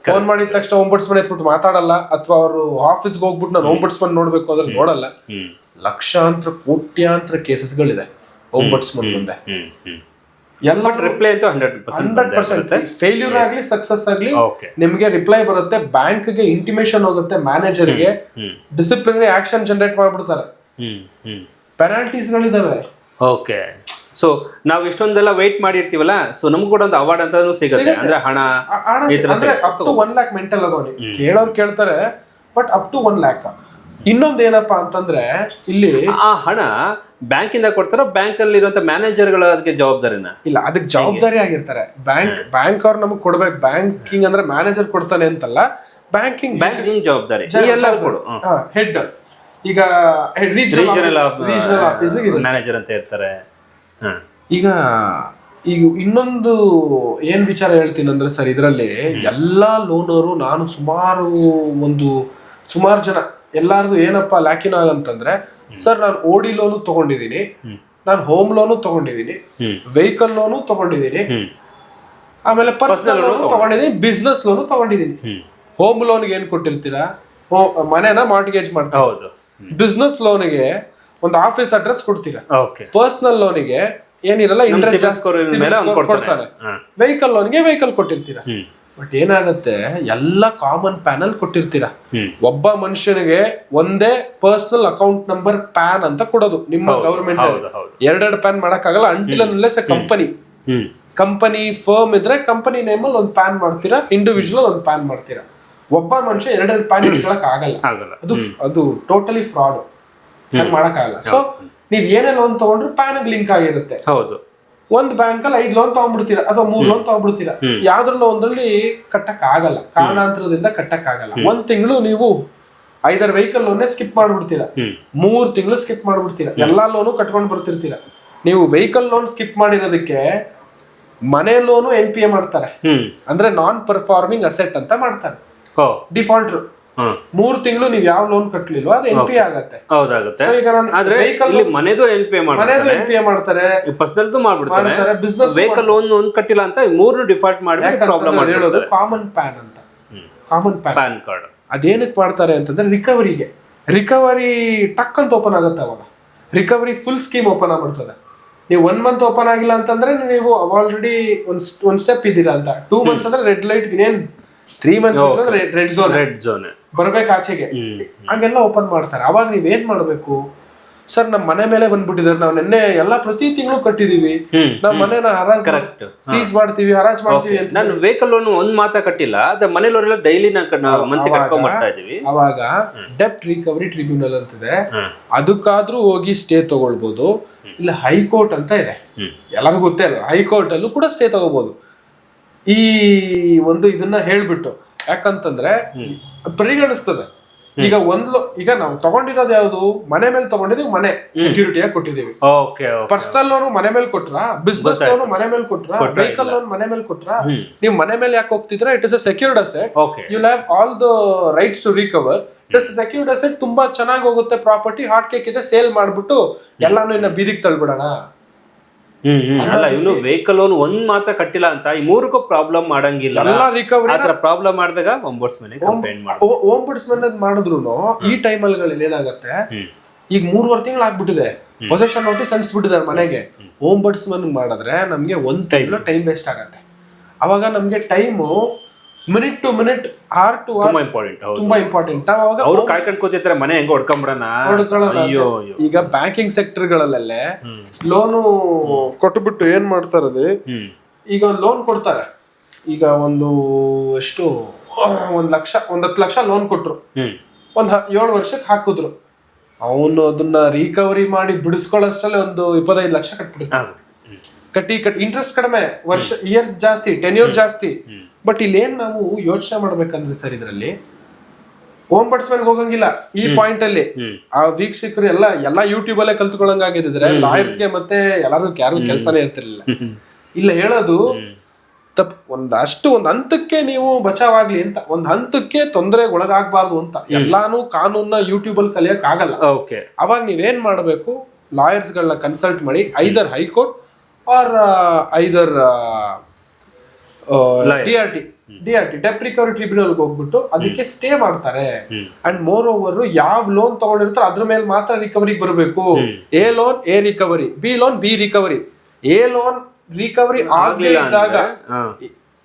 ಫೋನ್ ಮಾಡಿದ ತಕ್ಷಣ ಓಂಬಡ್ಸ್ಮನ್ ಎತ್ಬಿಟ್ಟು ಮಾತಾಡಲ್ಲ ಅಥವಾ ಅವರು ಆಫೀಸ್ಗೆ ಹೋಗ್ಬಿಟ್ಟು ನಾನು ಮನ್ ನೋಡ್ಬೇಕು ಅದ್ರಲ್ಲಿ ನೋಡಲ್ಲ. ಲಕ್ಷಾಂತರ ಕೋಟ್ಯಾಂತರ ಕೇಸಸ್ಗಳಿದೆ. ಓಂಬಡ್ಸ್ಮನ್ ಮುಂದೆ ಎಲ್ಲ ರಿಪ್ಲೈ ಅಂತೂ ಹಂಡ್ರೆಡ್ ಹಂಡ್ರೆಡ್ ಪರ್ಸೆಂಟ್ ಫೇಲ್ಯೂರ್ ಆಗ್ಲಿ ಸಕ್ಸಸ್ ಆಗ್ಲಿ ಓಕೆ ನಿಮ್ಗೆ ರಿಪ್ಲೈ ಬರುತ್ತೆ ಬ್ಯಾಂಕ್ಗೆ ಇಂಟಿಮೇಶನ್ ಹೋಗುತ್ತೆ ಮ್ಯಾನೇಜರ್ಗೆ ಗೆ ಡಿಸಿಪ್ಲಿನರಿ ಆಕ್ಷನ್ ಜನರೇಟ್ ಮಾಡ್ಬಿಡ್ತಾರೆ. Hmm hmm. ಪೆನಾಲ್ಟೀಸ್ ಗಳಿದಾವೆ. ಓಕೆ ಸೊ ನಾವು ಇಷ್ಟೊಂದೆಲ್ಲ ವೆಯ್ಟ್ ಮಾಡಿರ್ತೀವಲ್ಲ ಸೊ ನಮ್ಗೆ ಕೂಡ ಒಂದು ಅವಾರ್ಡ್ ಅಂತಾನು ಸಿಗುತ್ತೆ. ಅಂದ್ರೆ ಹಣ ಈ up to one lakh mental agony ಕೇಳೋರು ಕೇಳ್ತಾರೆ but up to one lakh ಇನ್ನೊಂದ್ ಏನಪ್ಪ ಅಂತಂದ್ರೆ ಇಲ್ಲಿ ಆ ಹಣ ಬ್ಯಾಂಕಿಂದ ಕೊಡ್ತಾರೋ ಬ್ಯಾಂಕ್ ಅಲ್ಲಿ ಇರುವಂತ ಮ್ಯಾನೇಜರ್ಗಳ ಅದಕ್ಕೆ ಜವಾಬ್ದಾರಿನ? ಇಲ್ಲ ಅದಕ್ಕೆ ಜವಾಬ್ದಾರಿ ಆಗಿರ್ತಾರೆ. ಬ್ಯಾಂಕ್ ಬ್ಯಾಂಕ್ ಅವ್ರು ನಮಗ್ ಕೊಡ್ಬೇಕು. ಬ್ಯಾಂಕಿಂಗ್ ಅಂದ್ರೆ ಮ್ಯಾನೇಜರ್ ಕೊಡ್ತಾನೆ ಅಂತಲ್ಲ ಬ್ಯಾಂಕಿಂಗ್ ಬ್ಯಾಂಕಿಂಗ್ ಜವಾಬ್ದಾರಿ. ಎಲ್ಲರೂ ಕೊಡು. ಹೆಡ್ ಈಗ ರೀಜನಲ್ ರೀಜನಲ್ ಆಫೀಸ್ ಮ್ಯಾನೇಜರ್ ಅಂತ ಇರ್ತಾರೆ. ಹಾ. ಈಗ ಈಗ ಇನ್ನೊಂದು ಏನ್ ವಿಚಾರ ಹೇಳ್ತೀನಿ ಅಂದ್ರೆ ಸರ್ ಇದರಲ್ಲಿ ಎಲ್ಲಾ ಲೋನರು ನಾನು ಸುಮಾರು ಒಂದು ಸುಮಾರು ಜನ ಎಲ್ಲಾರ್ದು ಏನಪ್ಪ ಲ್ಯಾಕಿನ ಅಂತಂದ್ರೆ ಸರ್ ನಾನು ಓಡಿ ಲೋನು ತಗೊಂಡಿದ್ದೀನಿ ನಾನು ಹೋಮ್ ಲೋನು ತಗೊಂಡಿದ್ದೀನಿ ವೆಹಿಕಲ್ ಲೋನು ತಗೊಂಡಿದ್ದೀನಿ ಆಮೇಲೆ ಪರ್ಸನಲ್ ಲೋನು ತಗೊಂಡಿದ್ದೀನಿ ಬಿಸ್ನೆಸ್ ಲೋನು ತಗೊಂಡಿದ್ದೀನಿ ಹೋಮ್. ಲೋನ್ಗೆ ಏನ್ ಕೊಟ್ಟಿರ್ತೀರಾ? ಮನೆನ ಮಾರ್ಟಿಗೇಜ್ ಮಾಡ್ತೀರಾ? ಹೌದು. ಬಿಸ್ನೆಸ್ ಲೋನಿಗೆ ಒಂದು ಆಫೀಸ್ ಅಡ್ರೆಸ್ ಕೊಡ್ತೀರಾ? ಓಕೆ. ಪರ್ಸನಲ್ ಲೋನಿಗೆ ಏನಿರಲ್ಲ ಇಂಟ್ರೆಸ್ಟ್ ಕೊಡ್ತಾರೆ. ವೆಹಿಕಲ್ ಲೋನ್ಗೆ ವೆಹಿಕಲ್ ಕೊಟ್ಟಿರ್ತೀರಾ? ಬಟ್ ಏನಾಗುತ್ತೆ ಎಲ್ಲ ಕಾಮನ್ ಪ್ಯಾನಲ್ ಕೊಟ್ಟಿರ್ತೀರಾ. ಒಬ್ಬ ಮನುಷ್ಯನಿಗೆ ಒಂದೇ ಪರ್ಸನಲ್ ಅಕೌಂಟ್ ನಂಬರ್ ಪ್ಯಾನ್ ಅಂತ ಕೊಡೋದು ನಿಮ್ಮ ಗವರ್ಮೆಂಟ್ ಎರಡೆರಡು ಪ್ಯಾನ್ ಮಾಡಕ್ಕಾಗಲ್ಲ until unless company company firm ಇದ್ರೆ ಕಂಪನಿ ನೇಮಲ್ಲಿ ಒಂದು ಪ್ಯಾನ್ ಮಾಡ್ತೀರಾ ಇಂಡಿವಿಜುವಲ್ ಒಂದು ಪ್ಯಾನ್ ಮಾಡ್ತೀರಾ. ಒಬ್ಬ ಮನುಷ್ಯ ಎರಡೆರಡು ಪ್ಯಾನ್ ಇಟ್ಕೊಳಕ್ ಆಗಲ್ಲ. ಅದು ಅದು ಟೋಟಲಿ ಫ್ರಾಡ್ ಮಾಡಕ್ ಆಗಲ್ಲ ಸೊ ನೀವ್ ಏನೇ ಲೋನ್ ತಗೊಂಡ್ರು ಪ್ಯಾನ್ ಲಿಂಕ್ ಆಗಿರುತ್ತೆ. ಹೌದು. ಒಂದ್ ಬ್ಯಾಂಕ್ ಅಲ್ಲಿ ಐದ್ ಲೋನ್ ತಗೊಂಡ್ಬಿಡ್ತೀರಾ ಅಥವಾ ಮೂರ್ ಲೋನ್ ತಗೊಂಡ್ಬಿಡ್ತೀರಾ? ಯಾವ್ದ್ರಲ್ಲ ಒಂದ್ರಲ್ಲಿ ಕಟ್ಟಕ್ ಆಗಲ್ಲ ಕಾರಣಾಂತರದಿಂದ ಕಟ್ಟಕ್ ಆಗಲ್ಲ ಒಂದ್ ತಿಂಗಳು ನೀವು ಐದಾರು ವೆಹಿಕಲ್ ಲೋನ್ ಸ್ಕಿಪ್ ಮಾಡ್ಬಿಡ್ತೀರಾ. ಮೂರ್ ತಿಂಗಳು ಸ್ಕಿಪ್ ಮಾಡ್ಬಿಡ್ತೀರಾ. ಎಲ್ಲಾ ಲೋನು ಕಟ್ಕೊಂಡ್ ಬರ್ತಿರ್ತೀರಾ. ನೀವು ವೆಹಿಕಲ್ ಲೋನ್ ಸ್ಕಿಪ್ ಮಾಡಿರೋದಕ್ಕೆ ಮನೆ ಲೋನು ಎನ್ ಪಿ ಎ ಮಾಡ್ತಾರೆ. ಅಂದ್ರೆ ನಾನ್ ಪರ್ಫಾರ್ಮಿಂಗ್ ಅಸೆಟ್ ಅಂತ ಮಾಡ್ತಾರೆ. ಡಿಫಾಲ್ಟ್ರು ಮೂರ್ ತಿಂಗಳು ನೀವ್ ಯಾವ ಲೋನ್ ಕಟ್ಟಲಿಲ್ವ ಅದು ಎನ್ ಪಿ ಆಗತ್ತೆ. ಹೌದಾಗುತ್ತೆ. ಈಗ ನಾನು ಆದ್ರೆ ವೆಹಿಕಲ್ ಇಲ್ಲಿ ಮನೆದು ಎನ್ ಪಿ ಮನೆದು ಮಾಡ್ತಾರೆ ಎನ್ ಪಿ ಮಾಡ್ತಾರೆ. ಪರ್ಸನಲ್ದು ಮಾಡ್ಬಿಡ್ತಾರೆ. ಬಿಸ್ನೆಸ್ ವೆಹಿಕಲ್ ಲೋನ್ ಒಂದ್ ಕಟ್ಟಿಲ್ಲ ಅಂತ ಮೂರು ಡಿಫಾಲ್ಟ್ ಮಾಡಿ ಪ್ರಾಬ್ಲಮ್ ಹೇಳೋದು ಕಾಮನ್ ಪ್ಯಾನ್ ಅಂತ. ಕಾಮನ್ ಪ್ಯಾನ್ ಪ್ಯಾನ್ ಕಾರ್ಡ್ ಅದೇನಕ್ಕೆ ಮಾಡ್ತಾರೆ ಅಂತಂದ್ರೆ ರಿಕವರಿಗೆ ರಿಕವರಿ ಟಕ್ ಅಂತ ಓಪನ್ ಆಗುತ್ತೆ ಅವಾಗ. ರಿಕವರಿ ಫುಲ್ ಸ್ಕೀಮ್ ಓಪನ್ ಆಗ್ಬಿಡ್ತದೆ. ನೀವು ಒನ್ ಮಂತ್ ಓಪನ್ ಆಗಿಲ್ಲ ಅಂತಂದ್ರೆ ನೀವು ಆಲ್ರೆಡಿ ಒಂದ್ ಒಂದ್ ಸ್ಟೆಪ್ ಇದ್ದೀರಾ ಅಂತ. ಟೂ ಮಂತ್ಸ್ ಅಂದ್ರೆ ರೆಡ್ ಲೈಟ್ ಇನ್ನೇನ್ three months red zone red zone ಬರ್ಬೇಕು ಆಚೆಗೆ ಹಂಗೆಲ್ಲ ಓಪನ್ ಮಾಡ್ತಾರೆ. ಅವಾಗ ನೀವ್ ಏನ್ ಮಾಡ್ಬೇಕು? ಸರ್ ನಮ್ಮ ಮನೆ ಮೇಲೆ ಬಂದ್ಬಿಟ್ಟಿದ್ದಾರೆ ನಾವು ನಿನ್ನೆ ಎಲ್ಲಾ ಪ್ರತಿ ತಿಂಗಳು ಕಟ್ಟಿದೀವಿ. ನಮ್ಮ ನಾವ್ ಮನೆನ ಹರಾಜ್ ಕರೆಕ್ಟ್ ಸೀಸ್ ಮಾಡ್ತೀವಿ ಹರಾಜ್ ಮಾಡ್ತೀವಿ ಅಂತ ನಾನು ವೆಹಿಕಲ್ ಲೋನ್ ಒಂದ್ ಮಾತ್ರ ಕಟ್ಟಿಲ್ಲ. ಅದ ಮನೆ ಲೋನ್ ಎಲ್ಲ ಡೈಲಿ ನಾವು ಮಂತ್ ಕಟ್ಕೊಂಡ್ ಬರ್ತಾ ಇದೀವಿ. ಅವಾಗ ಡೆಪ್ಟ್ ರಿಕವರಿ ಟ್ರಿಬ್ಯುನಲ್ ಅಂತಿದೆ. ಇದೆ ಅದಕ್ಕಾದ್ರೂ ಹೋಗಿ ಸ್ಟೇ ತಗೊಳ್ಬೋದು. ಇಲ್ಲ ಹೈಕೋರ್ಟ್ ಅಂತ ಇದೆ. ಎಲ್ಲರಿಗೂ ಗೊತ್ತೇ ಅಲ್ಲ ಹೈಕೋರ್ಟ್ ಅಲ್ಲೂ ಕೂಡ ಸ್ಟೇ ತಗೋಬಹುದು ಈ ಒಂದು ಇದನ್ನ ಹೇಳ್ಬಿಟ್ಟು ಯಾಕಂತಂದ್ರೆ ಪರಿಗಣಿಸ್ತದೆ. ಈಗ ಒಂದ್ ಈಗ ನಾವು ತಗೊಂಡಿರೋದು ಯಾವ್ದು? ಮನೆ ಮೇಲೆ ತಗೊಂಡಿದ್ದೀವಿ ಮನೆ ಸೆಕ್ಯೂರಿಟಿಯಾಗಿ ಕೊಟ್ಟಿದ್ದೀವಿ. ಓಕೆ ಪರ್ಸನಲ್ ಲೋನ್ ಮನೆ ಮೇಲೆ ಕೊಟ್ರ? ಬಿಸ್ನೆಸ್ ಲೋನ್ ಮನೆ ಮೇಲೆ ಕೊಟ್ರ? ವೆಹಿಕಲ್ ಲೋನ್ ಮನೆ ಮೇಲೆ ಕೊಟ್ರ? ನೀವು ಮನೆ ಮೇಲೆ ಯಾಕೆ ಹೋಗ್ತಿದ್ರ it is a secured asset you have all the rights to recover it is secured asset ತುಂಬಾ ಚೆನ್ನಾಗಿ ಹೋಗುತ್ತೆ ಪ್ರಾಪರ್ಟಿ ಹಾಟ್ ಕೇಕ್ ಇದೆ ಸೇಲ್ ಮಾಡ್ಬಿಟ್ಟು ಎಲ್ಲಾನು ಇನ್ನ ಬೀದಿಗೆ ತಳ್ಬಿಡೋಣ. ಅಲ್ಲ ಇವನು ವೆಹಿಕಲ್ ಲೋನ್ ಒಂದ್ ಮಾತ್ರ ಕಟ್ಟಿಲ್ಲ ಅಂತ ಈ ಮೂರಕ್ಕೂ ಪ್ರಾಬ್ಲಮ್ ಮಾಡಂಗಿಲ್ಲ. ಎಲ್ಲ ರಿಕವರಿ ಆತರ ಪ್ರಾಬ್ಲಮ್ ಮಾಡಿದಾಗ ಒಂಬರ್ಸ್ ಮನೆ ಕಂಪ್ಲೇಂಟ್ ಮಾಡಿ ಓಮ್ ಬಿಡ್ಸ್ಮನ್ ಮಾಡಿದ್ರು ಈ ಟೈಮಲ್ಲಿ ಏನಾಗುತ್ತೆ ಈಗ ಮೂರುವರೆ ತಿಂಗಳು ಆಗ್ಬಿಟ್ಟಿದೆ. ಪೊಸೆಷನ್ ನೋಟಿಸ್ ಅಂಟಿಸ್ಬಿಟ್ಟಿದ್ದಾರೆ ಮನೆಗೆ. ಓಮ್ ಬಡ್ಸ್ಮನ್ ಮಾಡಿದ್ರೆ ನಮ್ಗೆ ಒಂದ್ ಟೈಮ್ ಟೈಮ್ ವೇಸ್ಟ್ ಆಗತ್ತೆ. ಅವಾಗ ನಮ್ಗೆ time minute to minute or two ತುಂಬಾ ಇಂಪಾರ್ಟೆಂಟ್ ತುಂಬಾ ಇಂಪಾರ್ಟೆಂಟ್ ನಾವು ಅವಾಗ ಅವ್ರು ಕಾಯ್ಕೊಂಡು ಕೂತಿರ್ತಾರೆ ಮನೆ ಹೆಂಗ ಹೊಡ್ಕೊಂಬಿಡೋಣ. ಅಯ್ಯೋ ಈಗ ಬ್ಯಾಂಕಿಂಗ್ ಸೆಕ್ಟರ್ಗಳಲ್ಲೇ ಹ್ಮ್. ಲೋನು ಕೊಟ್ಬಿಟ್ಟು ಏನ್ ಮಾಡ್ತಾರೆ ಅದೇ ಈಗ ಒಂದು ಲೋನ್ ಕೊಡ್ತಾರೆ. ಈಗ ಒಂದು ಎಷ್ಟು? ಒಂದ್ ಲಕ್ಷ ಒಂದ್ ಹತ್ತು ಲಕ್ಷ ಲೋನ್ ಕೊಟ್ರು. ಒಂದ್ ಏಳು ವರ್ಷಕ್ಕೆ ಹಾಕಿದ್ರು. ಅವನು ಅದನ್ನ ರಿಕವರಿ ಮಾಡಿ ಬಿಡಿಸ್ಕೊಳ್ಳೋಷ್ಟ್ರಲ್ಲಿ ಒಂದು ಇಪ್ಪತ್ತೈದು ಲಕ್ಷ ಕಟ್ಬಿಡ್ತಾನೆ ಕಟ್ಟಿ ಕಟ್ ಇಂಟ್ರೆಸ್ಟ್ ಕಡಿಮೆ ವರ್ಷ ಇಯರ್ಸ್ ಜಾಸ್ತಿ ಟೆನ್ಯೂರ್ ಜಾಸ್ತಿ. ಬಟ್ ಇಲ್ಲೇನ್ ನಾವು ಯೋಚನೆ ಮಾಡ್ಬೇಕಂದ್ರೆ ಸರ್ ಇದ್ರಲ್ಲಿ ಹೋಮ್ ಮೇಲೆ ಹೋಗಂಗಿಲ್ಲ ಈ ಪಾಯಿಂಟ್ ಅಲ್ಲಿ. ಆ ವೀಕ್ಷಕರು ಎಲ್ಲ ಎಲ್ಲಾ ಯೂಟ್ಯೂಬ್ ಅಲ್ಲೇ ಲಾಯರ್ಸ್ಗೆ ಮತ್ತೆ ಎಲ್ಲಾರು ಯಾರು ಕೆಲಸನೇ ಇರ್ತಿರ್ಲಿಲ್ಲ. ಇಲ್ಲ ಹೇಳೋದು ತಪ್ ಒಂದ್ ಅಷ್ಟು ಒಂದ್ ಹಂತಕ್ಕೆ ನೀವು ಬಚಾವಾಗ್ಲಿ ಅಂತ ಒಂದ್ ಹಂತಕ್ಕೆ ತೊಂದರೆಗೆ ಒಳಗಾಗಬಾರ್ದು ಅಂತ ಎಲ್ಲಾನು ಕಾನೂನ ಯೂಟ್ಯೂಬ್ ಅಲ್ಲಿ ಕಲಿಯಕ್ ಆಗಲ್ಲ. ಓಕೆ ಅವಾಗ ನೀವೇನ್ ಮಾಡ್ಬೇಕು ಲಾಯರ್ಸ್ ಗಳನ್ನ ಕನ್ಸಲ್ಟ್ ಮಾಡಿ either high court or either D R T D R T debt recovery tribunal ಹೋಗ್ಬಿಟ್ಟು ಅದಕ್ಕೆ ಸ್ಟೇ ಮಾಡ್ತಾರೆ. ಅಂಡ್ ಮೋರ್ ಓವರ್ ಯಾವ ಲೋನ್ ತಗೊಂಡಿರ್ತಾರೆ ಅದ್ರ ಮೇಲೆ ಮಾತ್ರ ರಿಕವರಿ ಬರಬೇಕು. A loan A recovery B loan B recovery A loan recovery ಆಗ್ಲಿಲ್ಲ ಇದ್ದಾಗ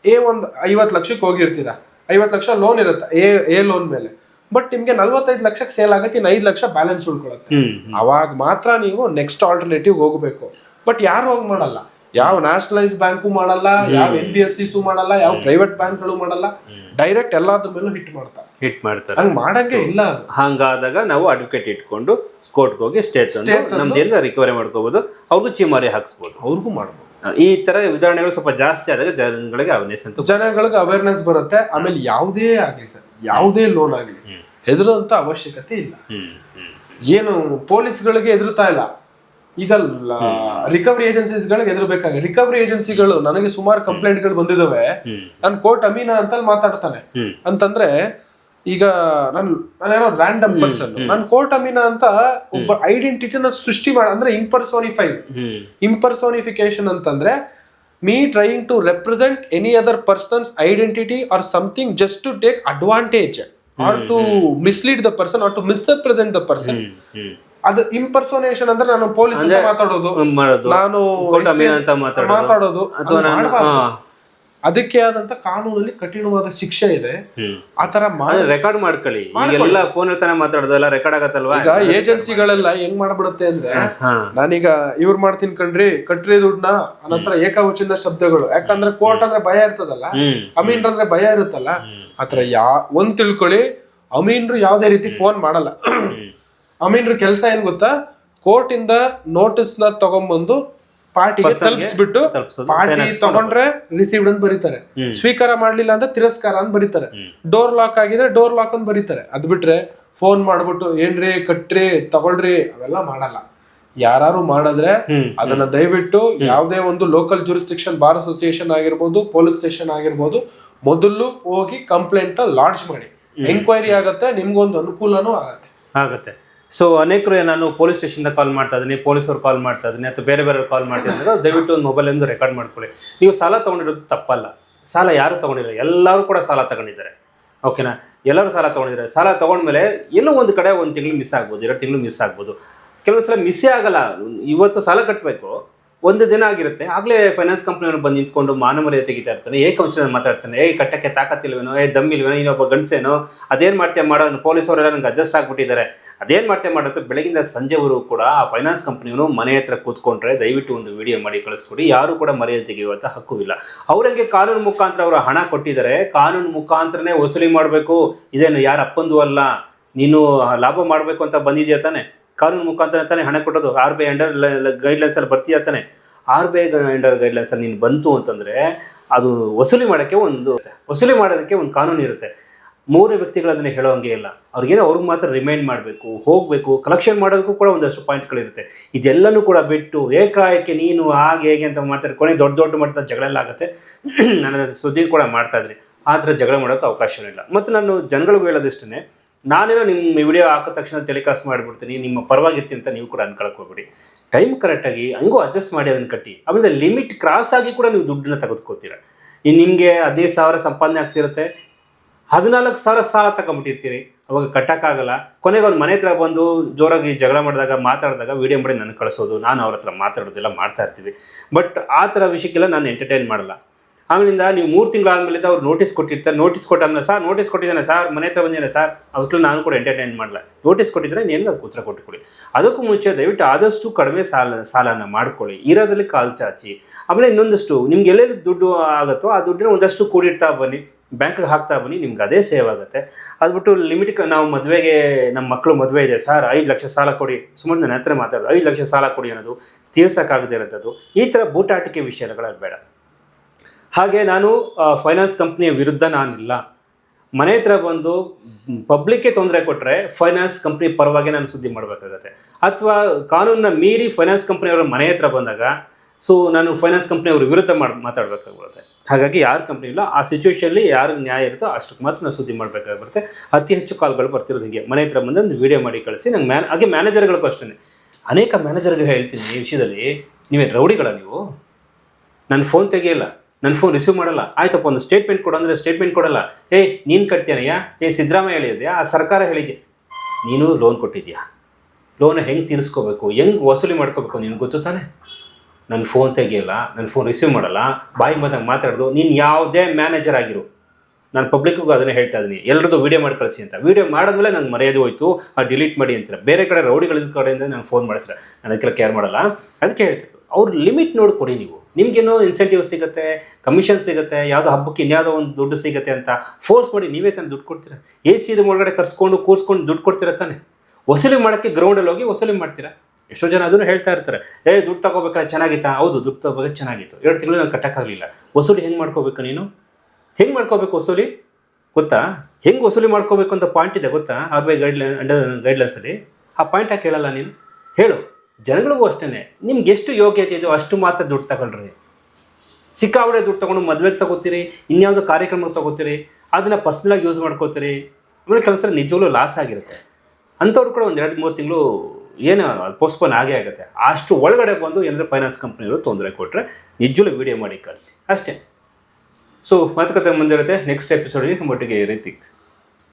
ಎ ಒಂದ್ ಐವತ್ ಲಕ್ಷಕ್ಕೆ ಹೋಗಿರ್ತೀರಾ. ಐವತ್ ಲಕ್ಷ ಲೋನ್ ಇರುತ್ತೆ ಎ ಎ ಲೋನ್ ಮೇಲೆ. ಬಟ್ ನಿಮ್ಗೆ ನಲ್ವತ್ತೈದು ಲಕ್ಷಕ್ಕೆ ಸೇಲ್ ಆಗತ್ತೆ ಇನ್ನು ಐದು ಲಕ್ಷ ಬ್ಯಾಲೆನ್ಸ್ ಉಳ್ಕೊಳತ್ತೆ. ಅವಾಗ ಮಾತ್ರ ನೀವು ನೆಕ್ಸ್ಟ್ ಆಲ್ಟರ್ನೇಟಿವ್ ಹೋಗಬೇಕು. ಬಟ್ ಯಾರು ಹೋಗಿ ಮಾಡಲ್ಲ? ಯಾವ ನ್ಯಾಷನಲೈಸ್ ಬ್ಯಾಂಕು ಮಾಡಲ್ಲ ಯಾವ ಎನ್ ಬಿ ಎಸ್ ಸಿಸು ಮಾಡಲ್ಲ ಯಾವ ಪ್ರೈವೇಟ್ ಬ್ಯಾಂಕ್ಗಳು ಮಾಡಲ್ಲ ಡೈರೆಕ್ಟ್ ಎಲ್ಲಾದ್ರ ಮೇಲೂ ಹಿಟ್ ಮಾಡ್ತಾರೆ ಹಿಟ್ ಮಾಡ್ತಾರೆ. ಹಂಗ್ ಮಾಡಂಗೆ ಇಲ್ಲ ಅದು. ಹಂಗಾದಾಗ ನಾವು ಅಡ್ವೊಕೇಟ್ ಇಟ್ಕೊಂಡು ಕೋರ್ಟ್ಗೆ ಹೋಗಿ ಸ್ಟೇಟ್ ತಂದು ನಮ್ದು ಏನಿದೆ ರಿಕವರಿ ಮಾಡ್ಕೋಬಹುದು ಅವ್ರಿಗೂ ಚಿಮಾರಿ ಹಾಕ್ಸ್ಬೋದು. ಅವ್ರಿಗೂ ಮಾಡ್ಬೋದು. ಈ ತರ ಉದಾಹರಣೆಗಳು ಸ್ವಲ್ಪ ಜಾಸ್ತಿ ಆದಾಗ ಜನಗಳಿಗೆ ಅವೇರ್ನೆಸ್ ಅಂತ ಜನಗಳಿಗೆ ಅವೇರ್ನೆಸ್ ಬರುತ್ತೆ. ಆಮೇಲೆ ಯಾವುದೇ ಆಗ್ಲಿ ಸರ್ ಯಾವುದೇ ಲೋನ್ ಆಗ್ಲಿ ಹೆದರುವಂತ ಅವಶ್ಯಕತೆ ಇಲ್ಲ. ಏನು ಪೊಲೀಸ್ಗಳಿಗೆ ಹೆದರ್ತಾ ಇಲ್ಲ. ಈಗ ರಿಕವರಿ ಏಜೆನ್ಸೀಸ್ಗಳಿಗೆ ಎದುರ್ಬೇಕಾಗಿ ರಿಕವರಿ ಏಜೆನ್ಸಿಗಳು ನನಗೆ ಸುಮಾರು ಕಂಪ್ಲೇಂಟ್ಗಳು ಬಂದಿದಾವೆ. ಹ್ಮ್. ನಾನು ಕೋರ್ಟ್ ಅಮೀನ ಅಂತ ಮಾತಾಡ್ತಾನೆ. ಅಂತಂದ್ರೆ ಈಗ ನಾನು ನಾನೇನೋ ರ್ಯಾಂಡಮ್ ಪರ್ಸನ್ ನಾನು ಕೋರ್ಟ್ ಅಮೀನ ಅಂತ ಒಬ್ಬ ಐಡೆಂಟಿಟಿನ ಸೃಷ್ಟಿ ಮಾಡ ಅಂದ್ರೆ ಇಂಪರ್ಸೋನಿಫೈ ಇಂಪರ್ಸೋನಿಫಿಕೇಶನ್ ಅಂತಂದ್ರೆ me trying to represent any other person's identity or something just to take advantage or to mislead the person or to misrepresent the person ಅದು ಇಂಪರ್ಸೋನೇಷನ್ ಅಂದ್ರೆ ನಾನು ಪೊಲೀಸ್ ಮಾತಾಡೋದು. ಮಾಡೋದು. ನಾನು ಮಾತಾಡೋದು. ಮಾತಾಡೋದು. ಅಥವಾ ನಾನು ಅದಕ್ಕೆ ಆದಂತ ಕಾನೂನಲ್ಲಿ ಕಠಿಣವಾದ ಶಿಕ್ಷೆ ಇದೆ. ಆತರ ಆ ತರ ಮಾ ರೆಕಾರ್ಡ್ ಮಾಡ್ಕೊಳ್ಳಿ. ಎಲ್ಲ ಫೋನ್ ಮಾತಾಡೋದಲ್ಲ ರೆಕಾರ್ಡ್ ಆಗತ್ತಲ್ವಾ? ಈಗ ಏಜೆನ್ಸಿಗಳೆಲ್ಲ ಹೆಂಗ್ ಮಾಡ್ಬಿಡುತ್ತೆ ಅಂದ್ರೆ ನಾನೀಗ ಇವ್ರು ಮಾಡ್ತೀನಿ ಕಣ್ರಿ ಕಟ್ರಿ ದುಡ್ಡನ್ನ. ಅನಂತರ ಏಕವಚನ ಶಬ್ದಗಳು. ಯಾಕಂದ್ರೆ ಕೋರ್ಟ್ ಅಂದ್ರೆ ಭಯ ಇರ್ತದಲ್ಲ? ಅಮೀನ್ ಅಂದ್ರೆ ಭಯ ಇರುತ್ತಲ್ಲ? ಆತರ ಯಾ ಒಂದ್ ತಿಳ್ಕೊಳ್ಳಿ ಅಮೀನ್ರು ಯಾವ್ದೇ ರೀತಿ ಫೋನ್ ಮಾಡಲ್ಲ. ಅಮೀನ್ರ ಕೆಲಸ ಏನ್ ಗೊತ್ತಾ? ಕೋರ್ಟ್ ಇಂದ ನೋಟಿಸ್ನ ತಗೊಂಡ್ಬಂದು ಪಾರ್ಟಿಗೆ ತಲುಪಿಸ್ಬಿಟ್ಟು ಪಾರ್ಟಿ ತಗೊಂಡ್ರೆ ರಿಸೀವ್ಡ್ ಅಂತ ಬರೀತಾರೆ. ಸ್ವೀಕಾರ ಮಾಡ್ಲಿಲ್ಲ ಅಂದ್ರೆ ತಿರಸ್ಕಾರ ಅಂತ ಬರೀತಾರೆ. ಡೋರ್ ಲಾಕ್ ಆಗಿದ್ರೆ ಡೋರ್ ಲಾಕ್ ಅಂತ ಬರೀತಾರೆ. ಅದ್ ಬಿಟ್ರೆ ಫೋನ್ ಮಾಡ್ಬಿಟ್ಟು ಏನ್ರಿ ಕಟ್ರಿ ತಗೊಳ್ರಿ ಅವೆಲ್ಲ ಮಾಡಲ್ಲ. ಯಾರು ಮಾಡಿದ್ರೆ ಅದನ್ನ ದಯವಿಟ್ಟು ಯಾವುದೇ ಒಂದು ಲೋಕಲ್ ಜುರಿಸ್ಟಿಕ್ಷನ್ ಬಾರ್ ಅಸೋಸಿಯೇಷನ್ ಆಗಿರ್ಬೋದು ಪೊಲೀಸ್ ಸ್ಟೇಷನ್ ಆಗಿರ್ಬೋದು ಮೊದಲು ಹೋಗಿ ಕಂಪ್ಲೇಂಟ್ ಲಾಡ್ಜ್ ಮಾಡಿ. ಎಂಕ್ವೈರಿ ಆಗತ್ತೆ ನಿಮ್ಗೊಂದು ಅನುಕೂಲನೂ ಆಗತ್ತೆ. ಆಗುತ್ತೆ. ಸೊ ಅನೇಕರು ನಾನು ಪೊಲೀಸ್ ಸ್ಟೇಷನ್ದ ಕಾಲ್ ಮಾಡ್ತಾ ಇದ್ದೀನಿ ಪೊಲೀಸರು ಕಾಲ್ ಮಾಡ್ತಾ ಇದ್ದೀನಿ, ಅಥವಾ ಬೇರೆ ಬೇರೆ ಕಾಲ್ ಮಾಡ್ತಾ ಇದ್ದಾರೆ ದಯವಿಟ್ಟು ಒಂದು ಮೊಬೈಲಿಂದ ರೆಕಾರ್ಡ್ ಮಾಡ್ಕೊಳ್ಳಿ. ನೀವು ಸಾಲ ತೊಗೊಂಡಿರೋದು ತಪ್ಪಲ್ಲ. ಸಾಲ ಯಾರು ತೊಗೊಂಡಿಲ್ಲ? ಎಲ್ಲರೂ ಕೂಡ ಸಾಲ ತಗೊಂಡಿದ್ದಾರೆ. ಓಕೆನಾ ಎಲ್ಲರೂ ಸಾಲ ತೊಗೊಂಡಿದ್ದಾರೆ. ಸಾಲ ತೊಗೊಂಡ್ಮೇಲೆ ಎಲ್ಲೋ ಒಂದು ಕಡೆ ಒಂದು ತಿಂಗಳು ಮಿಸ್ ಆಗ್ಬೋದು, ಎರಡು ತಿಂಗಳು ಮಿಸ್ ಆಗ್ಬೋದು. ಕೆಲವೊಂದು ಸಲ ಮಿಸ್ಸೇ ಆಗಲ್ಲ. ಇವತ್ತು ಸಾಲ ಕಟ್ಟಬೇಕು ಒಂದು ದಿನ ಆಗಿರುತ್ತೆ. ಆಗಲೇ ಫೈನಾನ್ಸ್ ಕಂಪ್ನಿಯವರು ಬಂದು ನಿಂತ್ಕೊಂಡು ಮಾನಮರ್ಯಾದೆ ತೆಗಿತಾ ಇರ್ತಾನೆ. ಏಕವಚನ ಮಾತಾಡ್ತಾನೆ. ಏ ಕಟ್ಟಕ್ಕೆ ತಾಕತ್ತಿಲ್ವೇನೋ? ಏ ದಮ್ಮಿಲ್ವೇನೋ? ಇನ್ನೊಬ್ಬ ಗಂಡಸೇನೋ? ಅದೇನು ಮಾಡ್ತೀಯ? ಮಾಡೋ? ಪೊಲೀಸವರೆಲ್ಲ ನನಗೆ ಅಡ್ಜಸ್ಟ್ ಆಗ್ಬಿಟ್ಟಿದ್ದಾರೆ. ಅದೇನು ಮಾಡ್ತೀಯ ಮಾಡುತ್ತೆ ಬೆಳಗಿಂದ ಸಂಜೆವರೆಗೂ ಕೂಡ ಆ ಫೈನಾನ್ಸ್ ಕಂಪ್ನಿಯವರು ಮನೆ ಹತ್ರ ಕೂತ್ಕೊಂಡ್ರೆ ದಯವಿಟ್ಟು ಒಂದು ವಿಡಿಯೋ ಮಾಡಿ ಕಳಿಸ್ಕೊಡಿ. ಯಾರು ಕೂಡ ಮರ್ಯಾದೆ ತೆಗೆಯುವಂಥ ಹಕ್ಕು ಇಲ್ಲ ಅವ್ರಂಗೆ ಕಾನೂನು ಮುಖಾಂತರ ಅವರು ಹಣ ಕೊಟ್ಟಿದ್ದಾರೆ ಕಾನೂನು ಮುಖಾಂತರನೇ ವಸೂಲಿ ಮಾಡಬೇಕು. ಇದೇನು ಯಾರ ಅಪ್ಪಂದು ಅಲ್ಲ, ನೀನು ಲಾಭ ಮಾಡಬೇಕು ಅಂತ ಬಂದಿದೆಯಾ ತಾನೆ? ಕಾನೂನು ಮುಖಾಂತರ ತಾನೇ ಹಣ ಕೊಟ್ಟೋದು ಆರ್ ಬಿ ಐ ಅಂಡರ್ ಗೈಡ್ಲೈನ್ಸಲ್ಲಿ ಬರ್ತೀಯಾ ತಾನೆ? ಆರ್ ಬಿ ಐ ಅಂಡರ್ ಗೈಡ್ಲೈನ್ಸಲ್ಲಿ ನೀನು ಬಂತು ಅಂತಂದರೆ ಅದು ವಸೂಲಿ ಮಾಡೋಕ್ಕೆ ಒಂದು, ವಸೂಲಿ ಮಾಡೋದಕ್ಕೆ ಒಂದು ಕಾನೂನು ಇರುತ್ತೆ. ಮೂರೇ ವ್ಯಕ್ತಿಗಳು ಅದನ್ನು ಹೇಳೋ ಹಂಗೆ ಇಲ್ಲ. ಅವ್ರಿಗೇನೋ ಅವ್ರಿಗೆ ಮಾತ್ರ ರಿಮೈಂಡ್ ಮಾಡಬೇಕು, ಹೋಗಬೇಕು ಕಲೆಕ್ಷನ್ ಮಾಡೋದಕ್ಕೂ ಕೂಡ ಒಂದಷ್ಟು ಪಾಯಿಂಟ್ಗಳಿರುತ್ತೆ ಇದೆಲ್ಲನೂ ಕೂಡ ಬಿಟ್ಟು ಏಕಾಏಕಿ ನೀನು ಹಾಗೆ ಹೇಗೆ ಅಂತ ಮಾತಾಡಿ ಕೊನೆ ದೊಡ್ಡ ದೊಡ್ಡ ಮಟ್ಟದ ಜಗಳೆಲ್ಲ ಆಗುತ್ತೆ. ನಾನು ಸುದ್ದಿ ಕೂಡ ಮಾಡ್ತಾ ಇದ್ರಿ ಆ ಥರ ಜಗಳ ಮಾಡೋಕ್ಕೆ ಅವಕಾಶವೂ ಇಲ್ಲ. ಮತ್ತು ನಾನು ಜನಗಳಿಗೂ ಹೇಳೋದಿಷ್ಟೇ ನಾನೇನೋ ನಿಮ್ಮ ವಿಡಿಯೋ ಹಾಕಿದ ತಕ್ಷಣ ಟೆಲಿಕಾಸ್ಟ್ ಮಾಡಿಬಿಡ್ತೀನಿ, ನಿಮ್ಮ ಪರವಾಗಿರ್ತೀನಿ ಅಂತ ನೀವು ಕೂಡ ಅನ್ಕೊಳಕ್ಕೆ ಹೋಗ್ಬಿಡಿ. ಟೈಮ್ ಕರೆಕ್ಟಾಗಿ ಹಂಗೂ ಅಡ್ಜಸ್ಟ್ ಮಾಡಿ ಅದನ್ನು ಕಟ್ಟಿ. ಆಮೇಲೆ ಲಿಮಿಟ್ ಕ್ರಾಸ್ ಆಗಿ ಕೂಡ ನೀವು ದುಡ್ಡನ್ನ ತೆಗೆದುಕೋತೀರ ಇನ್ನು ನಿಮಗೆ ಹದಿನೈದು ಸಾವಿರ ಸಂಪಾದನೆ ಆಗ್ತಿರುತ್ತೆ ಹದಿನಾಲ್ಕು ಸಾವಿರ ಸಾಲ ತಗೊಂಬಿಟ್ಟಿರ್ತೀರಿ. ಅವಾಗ ಕಟ್ಟಕ್ಕಾಗಲ್ಲ. ಕೊನೆಗೆ ಅವ್ನು ಮನೆ ಹತ್ರ ಬಂದು ಜೋರಾಗಿ ಜಗಳ ಮಾಡಿದಾಗ, ಮಾತಾಡಿದಾಗ ವೀಡಿಯೋ ಮಾಡಿ ನನಗೆ ಕಳಿಸೋದು. ನಾನು ಅವ್ರ ಹತ್ರ ಮಾತಾಡೋದೆಲ್ಲ ಮಾಡ್ತಾ ಇರ್ತೀವಿ. ಬಟ್ ಆ ಥರ ವಿಷಯಕ್ಕೆಲ್ಲ ನಾನು ಎಂಟರ್ಟೈನ್ ಮಾಡಲ್ಲ. ಆಮೇಲಿಂದ ನೀವು ಮೂರು ತಿಂಗಳಾದ್ಮೇಲಿಂದ ಅವ್ರು ನೋಟಿಸ್ ಕೊಟ್ಟಿರ್ತಾರೆ. ನೋಟಿಸ್ ಕೊಟ್ಟಾದ್ಮೇಲೆ, ಸರ್ ನೋಟಿಸ್ ಕೊಟ್ಟಿದ್ದಾನೆ, ಸರ್, ಮನೆ ಹತ್ರ ಬಂದಿದ್ದಾನೆ, ಸರ್. ಅದಕ್ಕೆ ನಾನು ಕೂಡ ಎಂಟರ್ಟೈನ್ ಮಾಡಲ್ಲ ನೋಟಿಸ್ ಕೊಟ್ಟಿದ್ರೆ ನೀನು ಅದಕ್ಕೆ ಉತ್ತರ ಕೊಟ್ಟುಕೊಡಿ. ಅದಕ್ಕೂ ಮುಂಚೆ ದಯವಿಟ್ಟು ಆದಷ್ಟು ಕಡಿಮೆ ಸಾಲ, ಸಾಲನ ಮಾಡ್ಕೊಳ್ಳಿ. ಇರೋದ್ರಲ್ಲಿ ಕಾಲು ಚಾಚಿ. ಆಮೇಲೆ ಇನ್ನೊಂದಷ್ಟು, ನಿಮ್ಗೆ ಎಲ್ಲೆಲ್ಲಿ ದುಡ್ಡು ಆಗುತ್ತೋ ಆ ದುಡ್ಡಿನ ಒಂದಷ್ಟು ಕೂಡಿಡ್ತಾ ಬನ್ನಿ. ಬ್ಯಾಂಕ್ಗೆ ಹಾಕ್ತಾ ಬನ್ನಿ, ನಿಮ್ಗೆ ಅದೇ ಸೇವ್ ಆಗುತ್ತೆ. ಅದ್ಬಿಟ್ಟು ಲಿಮಿಟ್ ನಾವು ಮದುವೆಗೆ ನಮ್ಮ ಮಕ್ಕಳು ಮದುವೆ ಇದೆ, ಸರ್, ಐದು ಲಕ್ಷ ಸಾಲ ಕೊಡಿ. ಸುಮಾರು ನನ್ನ ಹತ್ರ ಮಾತಾಡೋದು, ಐದು ಲಕ್ಷ ಸಾಲ ಕೊಡಿ ಅನ್ನೋದು ತೀರ್ಸೋಕ್ಕಾಗದೇ ಇರೋಂಥದ್ದು ಈ ಥರ ಬೂಟಾಟಿಕೆ ವಿಷಯಗಳು ಬೇಡ. ಹಾಗೆ ನಾನು ಫೈನಾನ್ಸ್ ಕಂಪ್ನಿಯ ವಿರುದ್ಧ ನಾನಿಲ್ಲ. ಮನೆ ಹತ್ರ ಬಂದು ಪಬ್ಲಿಕ್ಗೆ ತೊಂದರೆ ಕೊಟ್ಟರೆ ಫೈನಾನ್ಸ್ ಕಂಪ್ನಿ ಪರವಾಗಿ ನಾನು ಸುದ್ದಿ ಮಾಡಬೇಕಾಗತ್ತೆ. ಅಥವಾ ಕಾನೂನನ್ನ ಮೀರಿ ಫೈನಾನ್ಸ್ ಕಂಪ್ನಿಯವರು ಮನೆ ಹತ್ರ ಬಂದಾಗ ಸೊ ನಾನು ಫೈನಾನ್ಸ್ ಕಂಪ್ನಿಯವ್ರ ವಿರುದ್ಧ ಮಾಡಿ, ಮಾತಾಡಬೇಕಾಗ್ಬಿಡುತ್ತೆ. ಹಾಗಾಗಿ ಯಾರ ಕಂಪ್ನಿ ಇಲ್ಲ, ಆ ಸಿಚುವೇಶನಲ್ಲಿ ಯಾರು ನ್ಯಾಯ ಇರುತ್ತೋ ಅಷ್ಟಕ್ಕೆ ಮಾತ್ರ ನಾನು ಸುದ್ದಿ ಮಾಡಬೇಕಾಗಿರುತ್ತೆ ಅತಿ ಹೆಚ್ಚು ಕಾಲ್ಗಳು ಬರ್ತಿರೋದು ಹೀಗೆ. ಮನೆ ಹತ್ರ ಬಂದು ಒಂದು ವಿಡಿಯೋ ಮಾಡಿ ಕಳಿಸಿ, ನಂಗೆ ಮ್ಯಾನ್ ಹಾಗೆ ಮ್ಯಾನೇಜರ್ಗಳಿಗೂ ಅಷ್ಟೇ ಅನೇಕ ಮ್ಯಾನೇಜರ್ಗಳು ಹೇಳ್ತೀನಿ ಈ ವಿಷಯದಲ್ಲಿ ನೀವೇ ರೌಡಿಗಳ ನೀವು? ನನ್ನ ಫೋನ್ ತೆಗಿಯಲ್ಲ ನನ್ನ ಫೋನ್ ರಿಸೀವ್ ಮಾಡಲ್ಲ. ಆಯ್ತಪ್ಪ, ಒಂದು ಸ್ಟೇಟ್ಮೆಂಟ್ ಕೊಡು ಅಂದರೆ ಸ್ಟೇಟ್ಮೆಂಟ್ ಕೊಡಲ್ಲ. ಏ, ನೀನು ಕಟ್ತೀನಯ್ಯ ಏ, ಸಿದ್ದರಾಮಯ್ಯ ಹೇಳಿದ್ಯಾ? ಆ ಸರ್ಕಾರ ಹೇಳಿದ್ಯಾ? ನೀನು ಲೋನ್ ಕೊಟ್ಟಿದ್ಯಾ? ಲೋನ್ ಹೆಂಗೆ ತೀರಿಸ್ಕೋಬೇಕು? ಹೆಂಗೆ ವಸೂಲಿ ಮಾಡ್ಕೋಬೇಕು? ನಿನಗೆ ಗೊತ್ತು ತಾನೆ? ನನ್ನ ಫೋನ್ ತೆಗಿಯಲ್ಲ, ನನ್ನ ಫೋನ್ ರಿಸೀವ್ ಮಾಡಲ್ಲ, ಬಾಯಿ ಬಂದಾಗ ಮಾತಾಡೋದು, ನೀನು ಯಾವುದೇ ಮ್ಯಾನೇಜರ್ ಆಗಿರು. ನಾನು ಪಬ್ಲಿಕ್ಗೂ ಅದನ್ನೇ ಹೇಳ್ತಾ ಇದ್ದೀನಿ. ಎಲ್ಲರದ್ದು ವೀಡಿಯೋ ಮಾಡಿ ಕಳಿಸಿ ಅಂತ. ವೀಡಿಯೋ ಮಾಡಿದ್ಮೇಲೆ ನಂಗೆ ಮರ್ಯಾದೆ ಹೋಯ್ತು. ಅದು ಡಿಲೀಟ್ ಮಾಡಿ ಅಂತಾರೆ. ಬೇರೆ ಕಡೆ ರೌಡಿಗಳ ಕಡೆಯಿಂದ ನಾನು ಫೋನ್ ಮಾಡಿಸ್ರೆ ನಾನು ಅದಕ್ಕೆಲ್ಲ ಕೇರ್ ಮಾಡಲ್ಲ. ಅದಕ್ಕೆ ಹೇಳ್ತಿತ್ತು ಅವ್ರ ಲಿಮಿಟ್ ನೋಡಿ ಕೊಡಿ ನೀವು. ನಿಮಗೇನೋ ಇನ್ಸೆಂಟಿವ್ ಸಿಗುತ್ತೆ ಕಮಿಷನ್ ಸಿಗುತ್ತೆ, ಯಾವುದೋ ಹಬ್ಬಕ್ಕೆ ಇನ್ಯಾವುದೋ ಒಂದು ದುಡ್ಡು ಸಿಗುತ್ತೆ ಅಂತ ಫೋರ್ಸ್ ಮಾಡಿ ನೀವೇ ತಾನು ದುಡ್ಡು ಕೊಡ್ತೀರಾ. ಎ ಸಿ ಒಳಗಡೆ ಕರ್ಸ್ಕೊಂಡು ಕೂರ್ಸ್ಕೊಂಡು ದುಡ್ಡು ಕೊಡ್ತೀರಾ ತಾನೆ? ವಸೂಲಿ ಮಾಡೋಕ್ಕೆ ಗ್ರೌಂಡಲ್ಲಿ ಹೋಗಿ ವಸೂಲಿ ಮಾಡ್ತೀರಾ? ಎಷ್ಟೋ ಜನ ಅದನ್ನು ಹೇಳ್ತಾ ಇರ್ತಾರೆ. ಏ, ದುಡ್ಡು ತಗೋಬೇಕಾದ್ರೆ ಚೆನ್ನಾಗಿತ್ತಾ? ಹೌದು, ದುಡ್ಡು ತಗೋಬೇಕು? ಚೆನ್ನಾಗಿತ್ತು. ಎರಡು ತಿಂಗಳು ನಾನು ಕಟ್ಟಕ್ಕಾಗಲಿಲ್ಲ ವಸೂಲಿ ಹೆಂಗೆ ಮಾಡ್ಕೋಬೇಕು ನೀನು? ಹೆಂಗೆ ಮಾಡ್ಕೋಬೇಕು ವಸೂಲಿ? ಗೊತ್ತಾ? ಹೆಂಗೆ ವಸೂಲಿ ಮಾಡ್ಕೋಬೇಕು ಅಂತ ಪಾಯಿಂಟ್ ಇದೆ ಗೊತ್ತಾ? R B I guideline under ಗೈಡ್ಲೈನ್ಸಲ್ಲಿ ಆ ಪಾಯಿಂಟ್ ಯಾಕೆ ಹೇಳಲ್ಲ ನೀನು? ಹೇಳು. ಜನಗಳಿಗೂ ಅಷ್ಟೇ ನಿಮ್ಗೆ ಎಷ್ಟು ಯೋಗ್ಯತೆ ಇದೆಯೋ ಅಷ್ಟು ಮಾತ್ರ ದುಡ್ಡು ತಗೊಳ್ರಿ. ಸಿಕ್ಕಾವಡೆ ದುಡ್ಡು ತೊಗೊಂಡು ಮದುವೆಗೆ ತಗೋತೀರಿ, ಇನ್ಯಾವುದೋ ಕಾರ್ಯಕ್ರಮಕ್ಕೆ ತಗೋತೀರಿ, ಅದನ್ನು ಪರ್ಸ್ನಲಾಗಿ ಯೂಸ್ ಮಾಡ್ಕೋತೀರಿ, ಆಮೇಲೆ ಕೆಲವು ಸಲ ನಿಜವಾಗ್ಲೂ ಲಾಸ್ ಆಗಿರುತ್ತೆ. ಅಂಥವ್ರು ಕೂಡ ಒಂದು ಎರಡು ಮೂರು ತಿಂಗಳು ಏನು ಪೋಸ್ಟ್ಪೋನ್ ಆಗೇ ಆಗುತ್ತೆ. ಅಷ್ಟು ಒಳಗಡೆ ಬಂದು ಏನಾದರೂ ಫೈನಾನ್ಸ್ ಕಂಪ್ನಿಯವರು ತೊಂದರೆ ಕೊಟ್ಟರೆ ನಿಜಲೂ ವೀಡಿಯೋ ಮಾಡಿ ಕಳಿಸಿ. ಅಷ್ಟೇ. ಸೊ ಮಾತುಕತೆ ಮುಂದಿರುತ್ತೆ. ನೆಕ್ಸ್ಟ್ ಎಪಿಸೋಡಿಗೆ ನಮ್ಮೊಟ್ಟಿಗೆ ರಿತಿಕ್.